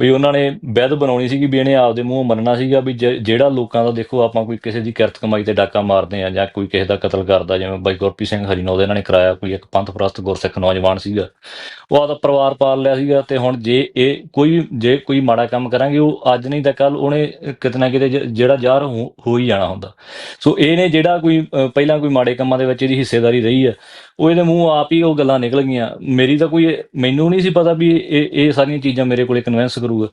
ਵੀ ਉਹਨਾਂ ਨੇ ਵਿਧ ਬਣਾਉਣੀ ਸੀਗੀ ਵੀ ਇਹਨੇ ਆਪਦੇ ਮੂੰਹੋਂ ਮੰਨਣਾ ਸੀਗਾ ਵੀ ਜਿਹੜਾ ਲੋਕਾਂ ਦਾ ਦੇਖੋ ਆਪਾਂ ਕੋਈ ਕਿਸੇ ਦੀ ਕਿਰਤ ਕਮਾਈ ਤੇ ਡਾਕਾ ਮਾਰਦੇ ਆ ਜਾਂ ਕੋਈ ਕਿਸੇ ਦਾ ਕਤਲ ਕਰਦਾ, ਜਿਵੇਂ ਬਾਈ ਗੁਰਪ੍ਰੀਤ ਸਿੰਘ ਹਰੀਨੋ ਇਹਨਾਂ ਨੇ ਕਰਾਇਆ, ਕੋਈ ਇੱਕ ਪੰਥ ਪ੍ਰਸਤ ਗੁਰਸਿੱਖ ਨੌਜਵਾਨ ਸੀਗਾ, ਉਹ ਆਪਦਾ ਪਰਿਵਾਰ ਪਾਲ ਲਿਆ ਸੀਗਾ ਤੇ ਹੁਣ ਜੇ ਇਹ ਕੋਈ ਜੇ ਕੋਈ ਮਾੜਾ ਕੰਮ ਕਰਾਂਗੇ, ਉਹ ਅੱਜ ਨਹੀਂ ਤਾਂ ਕੱਲ ਉਹਨੇ ਕਿਤੇ ਨਾ ਕਿਤੇ ਜ- ਜਿਹੜਾ ਜ਼ਾਹਰ ਹੋ ਹੋ ਹੀ ਜਾਣਾ ਹੁੰਦਾ। ਸੋ ਇਹਨੇ ਜਿਹੜਾ ਕੋਈ ਪਹਿਲਾਂ ਕੋਈ ਮਾੜੇ ਕੰਮਾਂ ਦੇ ਵਿੱਚ ਇਹਦੀ ਹਿੱਸੇਦਾਰੀ ਰਹੀ ਆ ਉਹ ਇਹਦੇ ਮੂੰਹ ਆਪ ਹੀ ਉਹ ਗੱਲਾਂ ਨਿਕਲ ਗਈਆਂ। ਮੇਰੀ ਤਾਂ ਕੋਈ ਮੈਨੂੰ ਨਹੀਂ ਸੀ ਪਤਾ ਵੀ ਇਹ ਇਹ ਸਾਰੀਆਂ ਚੀਜ਼ਾਂ ਮੇਰੇ ਕੋਲੇ ਕਨਵਿੰਸ ਕਰੂਗਾ।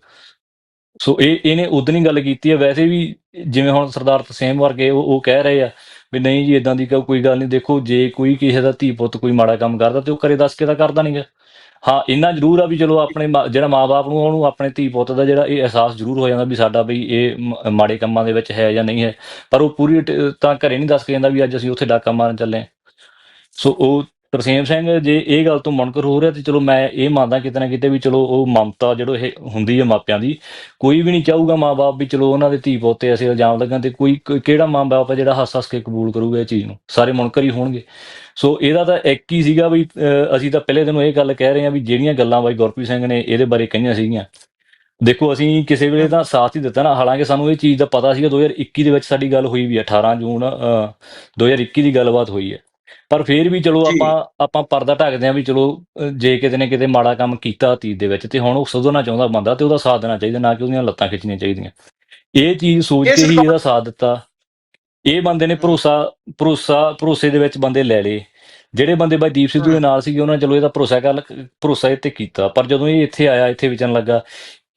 ਸੋ ਇਹ, ਇਹਨੇ ਉਦੋਂ ਹੀ ਗੱਲ ਕੀਤੀ ਹੈ। ਵੈਸੇ ਵੀ ਜਿਵੇਂ ਹੁਣ ਸਰਦਾਰ ਤਸੀਮ ਵਰਗੇ ਉਹ ਉਹ ਕਹਿ ਰਹੇ ਆ ਵੀ ਨਹੀਂ ਜੀ ਇਦਾਂ ਦੀ ਕੋਈ ਗੱਲ ਨਹੀਂ। ਦੇਖੋ, ਜੇ ਕੋਈ ਕਿਸੇ ਦਾ ਧੀ ਪੁੱਤ ਕੋਈ ਮਾੜਾ ਕੰਮ ਕਰਦਾ ਤੇ ਉਹ ਘਰੇ ਦੱਸ ਕੇ ਤਾਂ ਕਰਦਾ ਨਹੀਂਗਾ ਹਾਂ, ਇੰਨਾ ਜ਼ਰੂਰ ਆ ਵੀ ਚਲੋ ਆਪਣੇ ਮਾ- ਜਿਹੜਾ ਮਾਪੇ ਨੂੰ, ਉਹਨੂੰ ਆਪਣੇ ਧੀ ਪੁੱਤ ਦਾ ਜਿਹੜਾ ਇਹ ਅਹਿਸਾਸ ਜ਼ਰੂਰ ਹੋ ਜਾਂਦਾ ਵੀ ਸਾਡਾ ਵੀ ਇਹ ਮਾੜੇ ਕੰਮਾਂ ਦੇ ਵਿੱਚ ਹੈ ਜਾਂ ਨਹੀਂ ਹੈ। ਪਰ ਉਹ ਪੂਰੀ ਤਾਂ ਘਰੇ ਨਹੀਂ ਦੱਸ ਕੇ ਜਾਂਦਾ ਵੀ ਅੱਜ ਅਸੀਂ ਉੱਥੇ ਡਾਕਾ ਮਾਰਨ ਚੱਲੇ ਸੋ ਉਹ ਤਰਸੇਮ ਸਿੰਘ ਜੇ ਇਹ ਗੱਲ ਤੋਂ ਮੁਨਕਰ ਹੋ ਰਿਹਾ ਤੇ ਚਲੋ ਮੈਂ ਇਹ ਮੰਨਦਾ ਕਿਤੇ ਨਾ ਕਿਤੇ ਵੀ ਚਲੋ ਉਹ ਮਮਤਾ ਜਿਹੜੋ ਇਹ ਹੁੰਦੀ ਹੈ ਮਾਪਿਆਂ ਦੀ ਕੋਈ ਵੀ ਨਹੀਂ ਚਾਹੂਗਾ ਮਾਪੇ ਵੀ ਚਲੋ ਉਹਨਾਂ ਦੇ ਧੀ ਪੋਤੇ ਅਸੀਂ ਇਲਜ਼ਾਮ ਲੱਗਣ ਤੇ ਕੋਈ ਕਿਹੜਾ ਮਾਂ-ਬਾਪ ਹੈ ਜਿਹੜਾ ਹੱਸ-ਹੱਸ ਕੇ ਕਬੂਲ ਕਰੂਗਾ ਇਹ ਚੀਜ਼ ਨੂੰ? ਸਾਰੇ ਮੁਨਕਰ ਹੀ ਹੋਣਗੇ। ਸੋ ਇਹਦਾ ਤਾਂ ਇੱਕ ਹੀ ਸੀਗਾ ਵੀ ਅਸੀਂ ਤਾਂ ਪਹਿਲੇ ਦਿਨੋਂ ਇਹ ਗੱਲ ਕਹਿ ਰਹੇ ਹਾਂ ਵੀ ਜਿਹੜੀਆਂ ਗੱਲਾਂ ਬਾਈ ਗੁਰਪ੍ਰੀਤ ਸਿੰਘ ਨੇ ਇਹਦੇ ਬਾਰੇ ਕਹੀਆਂ ਸੀਗੀਆਂ। ਦੇਖੋ ਅਸੀਂ ਕਿਸੇ ਵੇਲੇ ਤਾਂ ਸਾਥ ਹੀ ਦਿੱਤਾ ਨਾ ਹਾਲਾਂਕਿ ਸਾਨੂੰ ਇਹ ਚੀਜ਼ ਦਾ ਪਤਾ ਸੀਗਾ 2021 ਦੇ ਵਿੱਚ ਸਾਡੀ ਗੱਲ ਹੋਈ ਵੀ ਹੈ 18 ਜੂਨ ਅਹ, 2021 ਦੀ ਗੱਲਬਾਤ ਹੋਈ ਹੈ। ਪਰ ਫਿਰ ਵੀ ਚਲੋ। ਆਪਾਂ ਆਪਾਂ ਪਰਦਾ ਢੱਕਦੇ ਹਾਂ ਵੀ ਚਲੋ ਜੇ ਕਿਤੇ ਨੇ ਕਿਤੇ ਮਾੜਾ ਕੰਮ ਕੀਤਾ ਅਤੀਤ ਦੇ ਵਿੱਚ ਤੇ ਹੁਣ ਉਹ ਸੁਧਰਨਾ ਚਾਹੁੰਦਾ ਬੰਦਾ ਤੇ ਉਹਦਾ ਸਾਥ ਦੇਣਾ ਚਾਹੀਦਾ ਨਾ ਕਿ ਉਹਦੀਆਂ ਲੱਤਾਂ ਖਿੱਚਣੀਆਂ ਚਾਹੀਦੀਆਂ। ਇਹ ਚੀਜ਼ ਸੋਚ ਕੇ ਹੀ ਇਹਦਾ ਸਾਥ ਦਿੱਤਾ। ਇਹ ਬੰਦੇ ਨੇ ਭਰੋਸਾ ਭਰੋਸਾ ਭਰੋਸੇ ਦੇ ਵਿੱਚ ਬੰਦੇ ਲੈ ਲਏ। ਜਿਹੜੇ ਬੰਦੇ ਬਾਈ ਦੀਪ ਸਿੱਧੂ ਦੇ ਨਾਲ ਸੀਗੇ ਉਹਨਾਂ ਨੇ ਚਲੋ ਇਹਦਾ ਭਰੋਸਾ ਕਰ ਭਰੋਸਾ ਇਹ ਤੇ ਕੀਤਾ। ਪਰ ਜਦੋਂ ਇਹ ਇੱਥੇ ਆਇਆ ਇੱਥੇ ਵਿਚਰਨ ਲੱਗਾ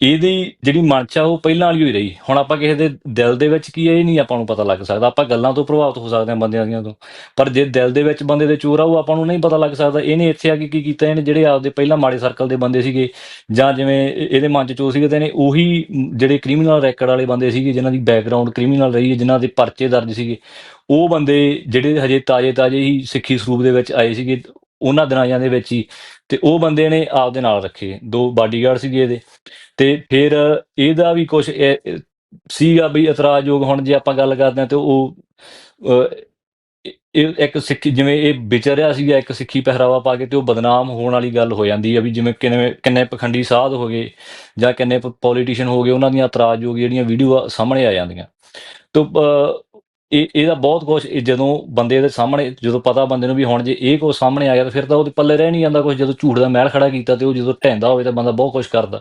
ਇਹਦੀ ਜਿਹੜੀ ਮਨਚਾ ਉਹ ਪਹਿਲਾਂ ਵਾਲੀ ਹੋਈ ਰਹੀ। ਹੁਣ ਆਪਾਂ ਕਿਸੇ ਦੇ ਦਿਲ ਦੇ ਵਿੱਚ ਕੀ ਹੈ, ਇਹ ਨਹੀਂ ਆਪਾਂ ਨੂੰ ਪਤਾ ਲੱਗ ਸਕਦਾ। ਆਪਾਂ ਗੱਲਾਂ ਤੋਂ ਪ੍ਰਭਾਵਿਤ ਹੋ ਸਕਦੇ ਹਾਂ ਬੰਦਿਆਂ ਦੀਆਂ ਤੋਂ। ਪਰ ਜੇ ਦਿਲ ਦੇ ਵਿੱਚ ਬੰਦੇ ਦੇ ਚੋਰ ਆ, ਉਹ ਆਪਾਂ ਨੂੰ ਨਹੀਂ ਪਤਾ ਲੱਗ ਸਕਦਾ। ਇਹਨੇ ਇੱਥੇ ਆ ਕੇ ਕੀ ਕੀਤਾ? ਇਹਨੇ ਜਿਹੜੇ ਆਪਦੇ ਪਹਿਲਾਂ ਮਾੜੇ ਸਰਕਲ ਦੇ ਬੰਦੇ ਸੀਗੇ, ਜਾਂ ਜਿਵੇਂ ਇਹਦੇ ਮਨ ਚ ਚੋਰ ਸੀਗੇ, ਤੇ ਇਹਨੇ ਉਹੀ ਜਿਹੜੇ ਕ੍ਰਿਮੀਨਲ ਰੈਕਡ ਵਾਲੇ ਬੰਦੇ ਸੀਗੇ, ਜਿਨ੍ਹਾਂ ਦੀ ਬੈਕਗ੍ਰਾਉਂਡ ਕ੍ਰਿਮੀਨਲ ਰਹੀ ਹੈ, ਜਿਨ੍ਹਾਂ ਦੇ ਪਰਚੇ ਦਰਜ ਸੀਗੇ, ਉਹ ਬੰਦੇ ਜਿਹੜੇ ਹਜੇ ਤਾਜੇ ਤਾਜੇ ਹੀ ਸਿੱਖੀ ਸਰੂਪ ਦੇ ਵਿੱਚ ਆਏ ਸੀਗੇ ਉਹਨਾਂ ਦਿਨਾਂ ਦੇ ਵਿੱਚ ਹੀ ਤੇ ਉਹ ਬੰਦੇ ਨੇ ਆਪਦੇ ਨਾਲ ਰੱਖੇ, ਦੋ ਬਾਡੀਗਾਰਡ ਸੀਗੇ ਇਹਦੇ ਤੇ ਫਿਰ ਇਹਦਾ ਵੀ ਕੁਝ ਸੀਗਾ ਵੀ ਇਤਰਾਜ਼ਯੋਗ, ਹੁਣ ਜੇ ਆਪਾਂ ਗੱਲ ਕਰਦੇ ਹਾਂ ਤੇ ਉਹ ਇਹ ਇੱਕ ਸਿੱਖੀ, ਜਿਵੇਂ ਇਹ ਵਿਚਰਿਆ ਸੀਗਾ, ਇੱਕ ਸਿੱਖੀ ਪਹਿਰਾਵਾ ਪਾ ਕੇ ਤੇ ਉਹ ਬਦਨਾਮ ਹੋਣ ਵਾਲੀ ਗੱਲ ਹੋ ਜਾਂਦੀ ਹੈ ਵੀ ਜਿਵੇਂ ਕਿੰਨੇ ਕਿੰਨੇ ਪਖੰਡੀ ਸਾਧ ਹੋ ਗਏ ਜਾਂ ਕਿੰਨੇ ਪੋਲੀਟੀਸ਼ੀਅਨ ਹੋ ਗਏ, ਉਹਨਾਂ ਦੀਆਂ ਇਤਰਾਜ਼ਯੋਗ ਜਿਹੜੀਆਂ ਵੀਡੀਓ ਸਾਹਮਣੇ ਆ ਜਾਂਦੀਆਂ। ਤੋਂ ਇਹ, ਇਹਦਾ ਬਹੁਤ ਕੁਝ ਜਦੋਂ ਬੰਦੇ ਦੇ ਸਾਹਮਣੇ, ਜਦੋਂ ਪਤਾ ਬੰਦੇ ਨੂੰ ਵੀ ਹੁਣ ਜੇ ਇਹ ਕੁਝ ਸਾਹਮਣੇ ਆ ਗਿਆ ਤਾਂ ਫਿਰ ਤਾਂ ਉਹਦੇ ਪੱਲੇ ਰਹਿ ਨਹੀਂ ਜਾਂਦਾ ਕੁਝ ਜਦੋਂ ਝੂਠ ਦਾ ਮਹਿਲ ਖੜਾ ਕੀਤਾ ਤੇ ਉਹ ਜਦੋਂ ਢਹਿੰਦਾ ਹੋਵੇ ਤਾਂ ਬੰਦਾ ਬਹੁਤ ਕੁਝ ਕਰਦਾ।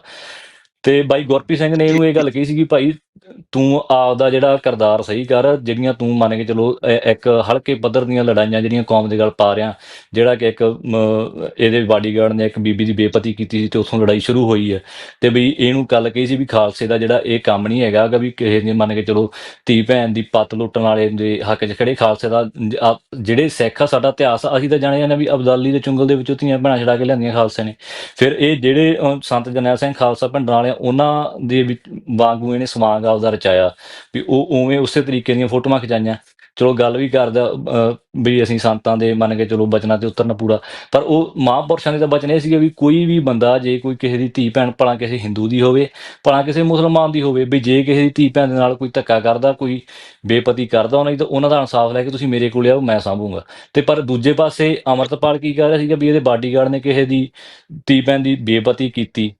ਤੇ ਬਾਈ ਗੁਰਪ੍ਰੀਤ ਸਿੰਘ ਨੇ ਇਹਨੂੰ ਇਹ ਗੱਲ ਕਹੀ ਸੀ ਕਿ ਭਾਈ ਤੂੰ ਆਪ ਦਾ ਜਿਹੜਾ ਕਰਦਾਰ ਸਹੀ ਕਰ ਜਿਹੜੀਆਂ ਤੂੰ ਮੰਨ ਕੇ ਚਲੋ ਇੱਕ ਹਲਕੇ ਪੱਧਰ ਦੀਆਂ ਲੜਾਈਆਂ ਜਿਹੜੀਆਂ ਕੌਮ ਦੇ ਗੱਲ ਪਾ ਰਿਆਂ ਜਿਹੜਾ ਕਿ ਇੱਕ ਇਹਦੇ ਬਾਡੀਗਾਰਡ ਨੇ ਇੱਕ ਬੀਬੀ ਦੀ ਬੇਪਤੀ ਕੀਤੀ ਸੀ ਤੇ ਉੱਥੋਂ ਲੜਾਈ ਸ਼ੁਰੂ ਹੋਈ ਹੈ। ਤੇ ਵੀ ਇਹਨੂੰ ਗੱਲ ਕਹੀ ਸੀ ਵੀ ਖਾਲਸੇ ਦਾ ਜਿਹੜਾ ਇਹ ਕੰਮ ਨਹੀਂ ਹੈਗਾ ਗਾ ਵੀ ਕਿਸੇ ਨੇ ਮੰਨ ਕੇ ਚਲੋ ਧੀ ਭੈਣ ਦੀ ਪੱਤ ਲੁੱਟਣ ਵਾਲੇ ਦੇ ਹੱਕ 'ਚ ਖੜੇ ਖਾਲਸੇ ਦਾ ਆ- ਜਿਹੜੇ ਸਿੱਖ ਆ ਸਾਡਾ ਇਤਿਹਾਸ ਆ, ਅਸੀਂ ਤਾਂ ਜਾਣੇ ਜਾਂਦੇ ਹਾਂ ਵੀ ਅਬਦਾਲੀ ਦੇ ਚੁੰਗਲ ਦੇ ਵਿੱਚੋਂ ਧੀਆਂ ਭੈਣਾਂ ਛੜਾ ਕੇ ਲਿਆਂਦੀਆਂ ਖਾਲਸੇ ਨੇ। ਫਿਰ ਇਹ ਜਿਹੜੇ ਸੰਤ ਜਰਨੈਲ ਸਿੰਘ ਖਾਲਸਾ ਪਿੰਡਾਂ ਵਾਲੇ ਉਹਨਾਂ ਦੇ ਵਿੱਚ ਵਾਂਗੂ ਇਹਨੇ ਸਮਾਗ ਆਪਦਾ ਰਚਾਇਆ ਵੀ ਉਹ ਉਵੇਂ ਉਸੇ ਤਰੀਕੇ ਦੀਆਂ ਫੋਟੋਆਂ ਖਿਚਾਈਆਂ। ਚਲੋ ਗੱਲ ਵੀ ਕਰਦਾ ਵੀ ਅਸੀਂ ਸੰਤਾਂ ਦੇ ਮੰਨ ਕੇ ਚਲੋ ਬਚਨਾਂ ਤੇ ਉਤਰਨਾ ਪੂਰਾ, ਪਰ ਉਹ ਮਹਾਂਪੁਰਸ਼ਾਂ ਦੇ ਤਾਂ ਬਚਨ ਇਹ ਸੀਗੇ ਵੀ ਕੋਈ ਵੀ ਬੰਦਾ ਜੇ ਕੋਈ ਕਿਸੇ ਦੀ ਧੀ ਭੈਣ ਭਲਾ ਕਿਸੇ ਹਿੰਦੂ ਦੀ ਹੋਵੇ, ਭਲਾ ਕਿਸੇ ਮੁਸਲਮਾਨ ਦੀ ਹੋਵੇ, ਵੀ ਜੇ ਕਿਸੇ ਦੀ ਧੀ ਭੈਣ ਦੇ ਨਾਲ ਕੋਈ ਧੱਕਾ ਕਰਦਾ, ਕੋਈ ਬੇਪਤੀ ਕਰਦਾ ਉਹਨਾਂ ਦੀ, ਤਾਂ ਉਹਨਾਂ ਦਾ ਇਨਸਾਫ ਲੈ ਕੇ ਤੁਸੀਂ ਮੇਰੇ ਕੋਲ ਆਓ, ਮੈਂ ਸਾਂਭੂਗਾ। ਤੇ ਪਰ ਦੂਜੇ ਪਾਸੇ ਅਮਰਤਪਾਲ ਕੀ ਕਰ ਰਿਹਾ ਸੀਗਾ ਵੀ ਇਹਦੇ ਬਾਡੀਗਾਰਡ ਨੇ ਕਿਸੇ ਦੀ ਧੀ ਭੈਣ ਦੀ ਬੇਪਤੀ ਕੀਤੀ।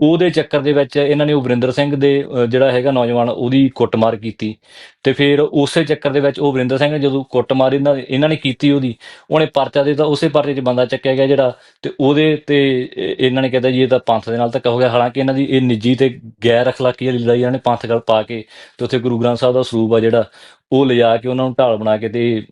ਉਹਦੇ ਚੱਕਰ ਦੇ ਵਿੱਚ ਇਹਨਾਂ ਨੇ ਉਹ ਵਰਿੰਦਰ ਸਿੰਘ ਦੇ ਜਿਹੜਾ ਹੈਗਾ ਨੌਜਵਾਨ, ਉਹਦੀ ਕੁੱਟਮਾਰ ਕੀਤੀ। ਤੇ ਫਿਰ ਉਸੇ ਚੱਕਰ ਦੇ ਵਿੱਚ ਉਹ ਵਰਿੰਦਰ ਸਿੰਘ ਨੇ ਜਦੋਂ ਕੁੱਟਮਾਰ ਇਹਨਾਂ ਇਹਨਾਂ ਨੇ ਕੀਤੀ ਉਹਦੀ, ਉਹਨੇ ਪਰਚਾ ਦੇ ਦਿੱਤਾ, ਉਸੇ ਪਰਚੇ 'ਚ ਬੰਦਾ ਚੱਕਿਆ ਗਿਆ ਜਿਹੜਾ, ਤੇ ਉਹਦੇ ਤੇ ਇਹਨਾਂ ਨੇ ਕਹਿੰਦਾ ਜੀ ਇਹ ਤਾਂ ਪੰਥ ਦੇ ਨਾਲ ਧੱਕਾ ਹੋ ਗਿਆ। ਹਾਲਾਂਕਿ ਇਹਨਾਂ ਦੀ ਇਹ ਨਿੱਜੀ ਤੇ ਗੈਰ ਅਖਲਾਕੀ ਵਾਲੀ ਲੜਾਈ ਇਹਨਾਂ ਨੇ ਪੰਥ ਗੱਲ ਪਾ ਕੇ ਤੇ ਉੱਥੇ ਗੁਰੂ ਗ੍ਰੰਥ ਸਾਹਿਬ ਦਾ ਸਰੂਪ ਆ ਜਿਹੜਾ, ਉਹ ਲਿਜਾ ਕੇ ਉਹਨਾਂ ਨੂੰ ਢਾਲ ਬਣਾ ਕੇ ਤੇ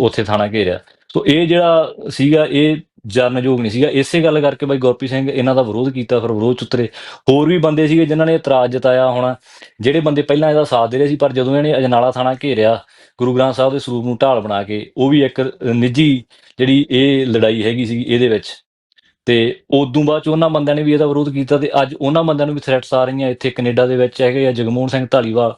ਉੱਥੇ ਥਾਣਾ ਘੇਰਿਆ। ਸੋ ਇਹ ਜਿਹੜਾ ਸੀਗਾ, ਇਹ ਜਰਨਯੋਗ ਨਹੀਂ ਸੀਗਾ। ਇਸੇ ਗੱਲ ਕਰਕੇ ਬਾਈ ਗੁਰਪ੍ਰੀਤ ਸਿੰਘ ਇਹਨਾਂ ਦਾ ਵਿਰੋਧ ਕੀਤਾ, ਫਿਰ ਵਿਰੋਧ ਚ ਉਤਰੇ। ਹੋਰ ਵੀ ਬੰਦੇ ਸੀਗੇ ਜਿਨ੍ਹਾਂ ਨੇ ਇਤਰਾਜ਼ ਜਤਾਇਆ ਹੋਣਾ। ਜਿਹੜੇ ਬੰਦੇ ਪਹਿਲਾਂ ਇਹਦਾ ਸਾਥ ਦੇ ਰਹੇ ਸੀ, ਪਰ ਜਦੋਂ ਇਹਨੇ ਅਜਨਾਲਾ ਥਾਣਾ ਘੇਰਿਆ, ਗੁਰੂ ਗ੍ਰੰਥ ਸਾਹਿਬ ਦੇ ਸਰੂਪ ਨੂੰ ਢਾਲ ਬਣਾ ਕੇ, ਉਹ ਵੀ ਇੱਕ ਨਿੱਜੀ ਜਿਹੜੀ ਇਹ ਲੜਾਈ ਹੈਗੀ ਸੀ ਇਹਦੇ ਵਿੱਚ। ਤੇ ਉਦੋਂ ਬਾਅਦ ਚ ਉਹਨਾਂ ਬੰਦਿਆਂ ਨੇ ਵੀ ਇਹਦਾ ਵਿਰੋਧ ਕੀਤਾ ਤੇ ਅੱਜ ਉਹਨਾਂ ਬੰਦਿਆਂ ਨੂੰ ਵੀ ਥ੍ਰੈਟਸ ਆ ਰਹੀਆਂ ਇੱਥੇ ਕੈਨੇਡਾ ਦੇ ਵਿੱਚ ਹੈਗੇ ਆ ਜਗਮੋਹਨ ਸਿੰਘ ਢਾਲੀਵਾਲ।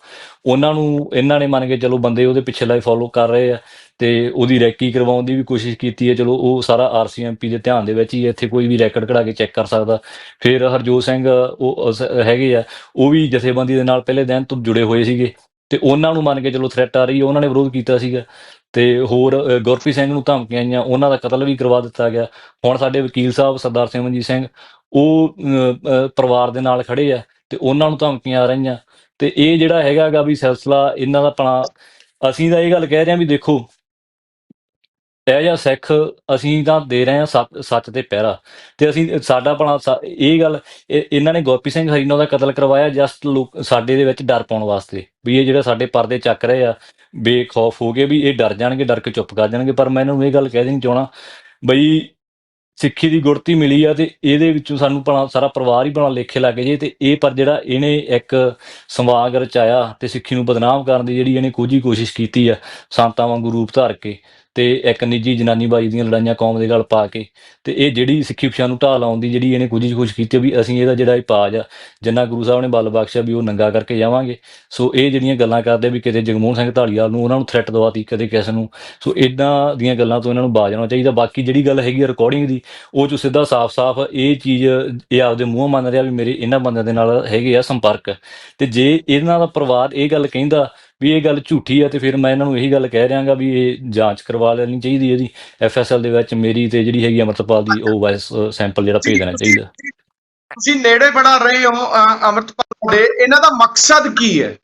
ਉਹਨਾਂ ਨੂੰ, ਇਹਨਾਂ ਨੇ ਮੰਨ ਕੇ ਚਲੋ ਬੰਦੇ ਉਹਦੇ ਪਿੱਛੇ ਲਾਈ ਫੋਲੋ ਕਰ ਰਹੇ ਆ। ਤੇ ਉਹਦੀ ਰੈਕੀ ਕਰਵਾਉਣ ਦੀ ਵੀ ਕੋਸ਼ਿਸ਼ ਕੀਤੀ ਹੈ। ਚਲੋ ਉਹ ਸਾਰਾ ਆਰਸੀਐਮਪੀ ਦੇ ਧਿਆਨ ਦੇ ਵਿੱਚ ਹੀ ਇੱਥੇ ਕੋਈ ਵੀ ਰੈਕਡ ਕਢਾ ਕੇ ਚੈੱਕ ਕਰ ਸਕਦਾ। ਫਿਰ ਹਰਜੋਤ ਸਿੰਘ ਉਹ ਅਸ- ਹੈਗੇ ਆ ਉਹ ਵੀ ਜਥੇਬੰਦੀ ਦੇ ਨਾਲ ਪਹਿਲੇ ਦਿਨ ਤੋਂ ਜੁੜੇ ਹੋਏ ਸੀਗੇ। ਤੇ ਉਹਨਾਂ ਨੂੰ ਮੰਨ ਕੇ ਚਲੋ ਥ੍ਰੈਟ ਆ ਰਹੀ ਹੈ। ਉਹਨਾਂ ਨੇ ਵਿਰੋਧ ਕੀਤਾ ਸੀਗਾ। ਤੇ ਹੋਰ ਅ, ਗੁਰਪ੍ਰੀਤ ਸਿੰਘ ਨੂੰ ਧਮਕੀਆਂ ਆਈਆਂ। ਉਹਨਾਂ ਦਾ ਕਤਲ ਵੀ ਕਰਵਾ ਦਿੱਤਾ ਗਿਆ। ਹੁਣ ਸਾਡੇ ਵਕੀਲ ਸਾਹਿਬ ਸਰਦਾਰ ਸਿਮਰਨਜੀਤ ਸਿੰਘ ਉਹ ਪਰਿਵਾਰ ਦੇ ਨਾਲ ਖੜੇ ਆ ਤੇ ਉਹਨਾਂ ਨੂੰ ਧਮਕੀਆਂ ਆ ਰਹੀਆਂ। ਤੇ ਇਹ ਜਿਹੜਾ ਹੈਗਾਗਾ ਵੀ ਸਿਲਸਿਲਾ ਇਹਨਾਂ ਦਾ ਆਪਣਾ ਅਸੀਂ ਤਾਂ ਇਹ ਗੱਲ ਕਹਿ ਰਹੇ ਹਾਂ ਵੀ ਦੇਖੋ ਇਹ ਜਿਹਾ ਸਿੱਖ, ਅਸੀਂ ਤਾਂ ਦੇ ਰਹੇ ਹਾਂ ਸੱਚ ਸੱਚ ਤੇ ਪਹਿਰਾ। ਤੇ ਅਸੀਂ, ਸਾਡਾ ਭਲਾ ਸਾ- ਇਹ ਗੱਲ, ਇਹ- ਇਹਨਾਂ ਨੇ ਗੋਪੀ ਸਿੰਘ ਹਰੀਨੋ ਦਾ ਕਤਲ ਕਰਵਾਇਆ ਜਸਟ ਲੋਕ, ਸਾਡੇ ਦੇ ਵਿੱਚ ਡਰ ਪਾਉਣ ਵਾਸਤੇ। ਵੀ ਇਹ ਜਿਹੜਾ ਸਾਡੇ ਪਰਦੇ ਚੱਕ ਰਹੇ ਆ, ਬੇਖੌਫ ਹੋ ਗਏ ਵੀ ਇਹ ਡਰ ਜਾਣਗੇ, ਡਰ ਕੇ ਚੁੱਪ ਕਰ ਜਾਣਗੇ। ਪਰ ਮੈਂ ਇਹਨਾਂ ਨੂੰ ਇਹ ਗੱਲ ਕਹਿ ਦੇਣੀ ਚਾਹਣਾ ਬਈ ਸਿੱਖੀ ਦੀ ਗੁੜਤੀ ਮਿਲੀ ਆ ਤੇ ਇਹਦੇ ਵਿੱਚੋਂ ਸਾਨੂੰ ਭਲਾ, ਸਾਰਾ ਪਰਿਵਾਰ ਹੀ ਭਲਾ ਲੇਖੇ ਲੱਗ ਜੇ ਤੇ ਇਹ ਪਰ ਜਿਹੜਾ ਇਹਨੇ ਇੱਕ ਸਮਾਗ ਰਚਾਇਆ ਤੇ ਸਿੱਖੀ ਨੂੰ ਬਦਨਾਮ ਕਰਨ ਦੀ ਜਿਹੜੀ ਇਹਨੇ ਕੋਝੀ ਕੋਸ਼ਿਸ਼ ਕੀਤੀ ਆ, ਸੰਤਾਂ ਵਾਂਗੂ ਰੂਪ ਧਾਰ ਕੇ ਤੇ ਇੱਕ ਨਿੱਜੀ ਜਨਾਨੀਬਾਜੀ ਦੀਆਂ ਲੜਾਈਆਂ ਕੌਮ ਦੇ ਗਲ ਪਾ ਕੇ ਤੇ ਇਹ ਜਿਹੜੀ ਸਿੱਖੀ ਪਛਾਣ ਨੂੰ ਢਾਹ ਲਾਉਣ ਦੀ ਜਿਹੜੀ ਇਹਨੇ ਕੁਝ ਕੋਸ਼ਿਸ਼ ਕੀਤੀ ਵੀ ਅਸੀਂ ਇਹਦਾ ਜਿਹੜਾ ਇਹ ਪਾਜ ਆ, ਜਿੰਨਾ ਗੁਰੂ ਸਾਹਿਬ ਨੇ ਬਲ ਬਖਸ਼ਿਆ ਵੀ ਉਹ ਨੰਗਾ ਕਰਕੇ ਜਾਵਾਂਗੇ। ਸੋ ਇਹ ਜਿਹੜੀਆਂ ਗੱਲਾਂ ਕਰਦੇ ਵੀ ਕਿਤੇ ਜਗਮੋਹਨ ਸਿੰਘ ਢਾਲੀਵਾਲ ਨੂੰ ਉਹਨਾਂ ਨੂੰ ਥ੍ਰੈਟ ਦਵਾਤੀ ਕਦੇ ਕਿਸ ਨੂੰ, ਸੋ ਇਦਾਂ ਦੀਆਂ ਗੱਲਾਂ ਤੋਂ ਇਹਨਾਂ ਨੂੰ ਬਾਜ ਆਉਣਾ ਚਾਹੀਦਾ। ਬਾਕੀ ਜਿਹੜੀ ਗੱਲ ਹੈਗੀ ਰਿਕਾਰਡਿੰਗ ਦੀ, ਉਹ ਚ ਸਿੱਧਾ ਸਾਫ਼-ਸਾਫ਼ ਇਹ ਚੀਜ਼ ਇਹ ਆਪਦੇ ਮੂੰਹੋਂ ਮੰਨ ਰਿਹਾ ਵੀ ਮੇਰੇ ਇਹਨਾਂ ਬੰਦਿਆਂ ਦੇ ਨਾਲ ਹੈਗੇ ਆ ਸੰਪਰਕ। ਤੇ ਜੇ ਇਹਨਾਂ ਦਾ ਪਰਿਵਾਰ ਇਹ ਗੱਲ ਕਹਿੰਦਾ ਵੀ ਇਹ ਗੱਲ ਝੂਠੀ ਆ ਤੇ ਫਿਰ ਮੈਂ ਇਹਨਾਂ ਨੂੰ ਇਹੀ ਗੱਲ ਕਹਿ ਰਿਹਾਗਾ ਵੀ ਇਹ ਜਾਂਚ ਕਰਵਾ ਲੈਣੀ ਚਾਹੀਦੀ ਇਹਦੀ। ਐਫਐਸਐਲ ਦੇ ਵਿੱਚ ਮੇਰੀ ਤੇ ਜਿਹੜੀ ਹੈਗੀ ਅਮਰਤਪਾਲ ਦੀ ਉਹ ਵਾਇਸ ਸੈਂਪਲ ਜਿਹੜਾ ਭੇਜ ਦੇਣਾ ਚਾਹੀਦਾ। ਤੁਸੀਂ ਨੇੜੇ ਬੜਾ ਰਹੇ ਹੋ ਅੰਮ੍ਰਿਤਪਾਲ ਦੇ ਇਹਨਾਂ ਦਾ ਮਕਸਦ ਕੀ ਹੈ?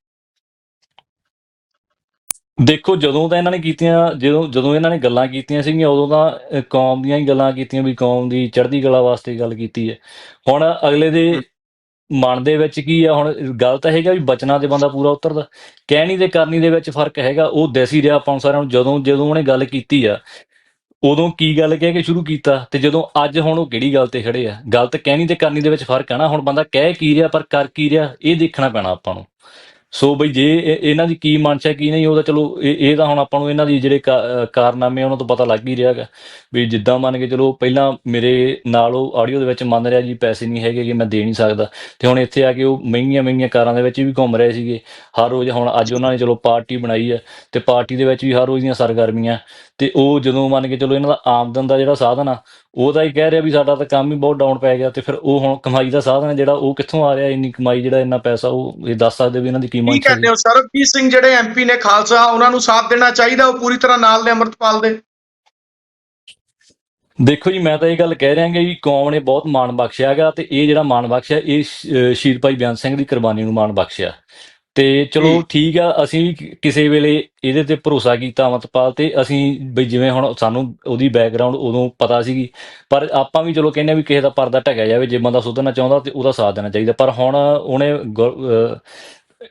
ਦੇਖੋ ਜਦੋਂ ਤਾਂ ਇਹਨਾਂ ਨੇ ਕੀਤੀਆਂ ਜਦੋਂ ਜਦੋਂ ਇਹਨਾਂ ਨੇ ਗੱਲਾਂ ਕੀਤੀਆਂ ਸੀਗੀਆਂ ਉਦੋਂ ਤਾਂ ਕੌਮ ਦੀਆਂ ਹੀ ਗੱਲਾਂ ਕੀਤੀਆਂ ਵੀ ਕੌਮ ਦੀ ਚੜ੍ਹਦੀ ਕਲਾ ਵਾਸਤੇ ਗੱਲ ਕੀਤੀ ਹੈ। ਹੁਣ ਅਗਲੇ ਦੇ ਮਨ ਦੇ ਵਿੱਚ ਕੀ ਆ, ਹੁਣ ਗੱਲ ਤਾਂ ਹੈਗਾ ਵੀ ਬਚਨਾਂ ਤੇ ਬੰਦਾ ਪੂਰਾ ਉਤਰਦਾ। ਕਹਿਣੀ ਤੇ ਕਰਨੀ ਦੇ ਵਿੱਚ ਫ਼ਰਕ ਹੈਗਾ, ਉਹ ਦਿਸ ਹੀ ਰਿਹਾ ਆਪਾਂ ਨੂੰ ਸਾਰਿਆਂ ਨੂੰ, ਜਦੋਂ ਜਦੋਂ ਉਹਨੇ ਗੱਲ ਕੀਤੀ ਆ, ਉਦੋਂ ਕੀ ਗੱਲ ਕਹਿ ਕੇ ਸ਼ੁਰੂ ਕੀਤਾ, ਤੇ ਜਦੋਂ ਅੱਜ ਹੁਣ ਉਹ ਕਿਹੜੀ ਗੱਲ ਤੇ ਖੜੇ ਆ? ਗੱਲ ਤਾਂ ਕਹਿਣੀ ਤੇ ਕਰਨੀ ਦੇ ਵਿੱਚ ਫ਼ਰਕ ਆ ਨਾ, ਹੁਣ ਬੰਦਾ ਕਹਿ ਕੀ ਰਿਹਾ, ਪਰ ਕਰ ਕੀ ਰਿਹਾ, ਇਹ ਦੇਖਣਾ ਪੈਣਾ ਆਪਾਂ ਨੂੰ। ਸੋ ਬਈ ਜੇ ਇਹ- ਇਹਨਾਂ ਦੀ ਕੀ ਮਨਸ਼ਾ ਕੀ ਨਹੀਂ, ਉਹ ਤਾਂ ਚਲੋ ਇਹ ਇਹ ਤਾਂ ਹੁਣ ਆਪਾਂ ਨੂੰ ਇਹਨਾਂ ਦੀ ਜਿਹੜੇ ਕਾ- ਕਾਰਨਾਮੇ ਉਹਨਾਂ ਤੋਂ ਪਤਾ ਲੱਗ ਹੀ ਰਿਹਾਗਾ ਵੀ ਜਿੱਦਾਂ ਮੰਨ ਕੇ ਚਲੋ ਪਹਿਲਾਂ ਮੇਰੇ ਨਾਲ ਉਹ ਆਡੀਓ ਦੇ ਵਿੱਚ ਮੰਨ ਰਿਹਾ ਜੀ ਪੈਸੇ ਨਹੀਂ ਹੈਗੇ ਕਿ ਮੈਂ ਦੇ ਨਹੀਂ ਸਕਦਾ। ਤੇ ਹੁਣ ਇੱਥੇ ਆ ਕੇ ਉਹ ਮਹਿੰਗੀਆਂ ਮਹਿੰਗੀਆਂ ਕਾਰਾਂ ਦੇ ਵਿੱਚ ਵੀ ਘੁੰਮ ਰਹੇ ਸੀਗੇ। ਹਰ ਰੋਜ਼ ਹੁਣ ਅੱਜ ਉਹਨਾਂ ਨੇ ਚਲੋ ਪਾਰਟੀ ਬਣਾਈ ਹੈ ਤੇ ਪਾਰਟੀ ਦੇ ਵਿੱਚ ਵੀ ਹਰ ਰੋਜ਼ ਦੀਆਂ ਸਰਗਰਮੀਆਂ। ਤੇ ਉਹ ਜਦੋਂ ਮੰਨ ਕੇ ਚਲੋ ਇਹਨਾਂ ਦਾ ਆਮਦਨ ਦਾ ਜਿਹੜਾ ਸਾਧਨ ਆ ਉਹ ਤਾਂ ਹੀ ਕਹਿ ਰਿਹਾ ਵੀ ਸਾਡਾ ਤਾਂ ਕੰਮ ਹੀ ਬਹੁਤ ਡਾਊਨ ਪੈ ਗਿਆ ਤੇ ਫਿਰ ਉਹ ਹੁਣ ਕਮਾਈ ਦਾ ਸਾਧਨ ਹੈ ਜਿਹੜਾ ਉਹ ਕਿੱਥੋਂ ਆ ਰਿਹਾ ਇੰਨੀ ਕਮਾਈ ਜਿਹੜਾ ਇੰਨਾ ਪੈਸਾ ਉਹ ਇਹ ਦੱਸ ਸਕਦੇ ਵੀ ਇਹਨਾਂ ਦੀ ਕੀ ਕੀ ਕਹਿੰਦੇ ਹੋ ਸਰਬਜੀਤ ਸਿੰਘ ਜਿਹੜੇ ਐਮਪੀ ਨੇ ਖਾਲਸਾ ਉਹਨਾਂ ਨੂੰ ਸਾਥ ਦੇਣਾ ਚਾਹੀਦਾ ਉਹ ਪੂਰੀ ਤਰ੍ਹਾਂ ਨਾਲ ਨੇ ਅੰਮ੍ਰਿਤਪਾਲ ਦੇ? ਦੇਖੋ ਜੀ ਮੈਂ ਤਾਂ ਇਹ ਗੱਲ ਕਹਿ ਰਿਹਾ ਕਿ ਵੀ ਕੌਮ ਨੇ ਬਹੁਤ ਮਾਣ ਬਖਸ਼ਿਆ ਹੈਗਾ ਤੇ ਇਹ ਜਿਹੜਾ ਮਾਣ ਬਖਸ਼ਿਆ ਇਹ ਸ਼ਹੀਦ ਭਾਈ ਬਿਆਨ ਸਿੰਘ ਦੀ ਕੁਰਬਾਨੀ ਨੂੰ ਮਾਣ ਬਖਸ਼ਿਆ। ਤੇ ਚਲੋ। ਠੀਕ ਆ ਅਸੀਂ ਕਿਸੇ ਵੇਲੇ ਇਹਦੇ ਤੇ ਭਰੋਸਾ ਕੀਤਾ ਅਮਰਤਪਾਲ ਤੇ ਅਸੀਂ ਬਈ ਜਿਵੇਂ ਹੁਣ ਸਾਨੂੰ ਉਹਦੀ ਬੈਕਗ੍ਰਾਉਂਡ ਉਦੋਂ ਪਤਾ ਸੀਗੀ ਪਰ ਆਪਾਂ ਵੀ ਚਲੋ ਕਹਿੰਦੇ ਆ ਵੀ ਕਿਸੇ ਦਾ ਪਰਦਾ ਢਕਿਆ ਜਾਵੇ ਜੇ ਬੰਦਾ ਸੁਧਰਨਾ ਚਾਹੁੰਦਾ ਤੇ ਉਹਦਾ ਸਾਥ ਦੇਣਾ ਚਾਹੀਦਾ ਪਰ ਹੁਣ ਉਹਨੇ ਅਹ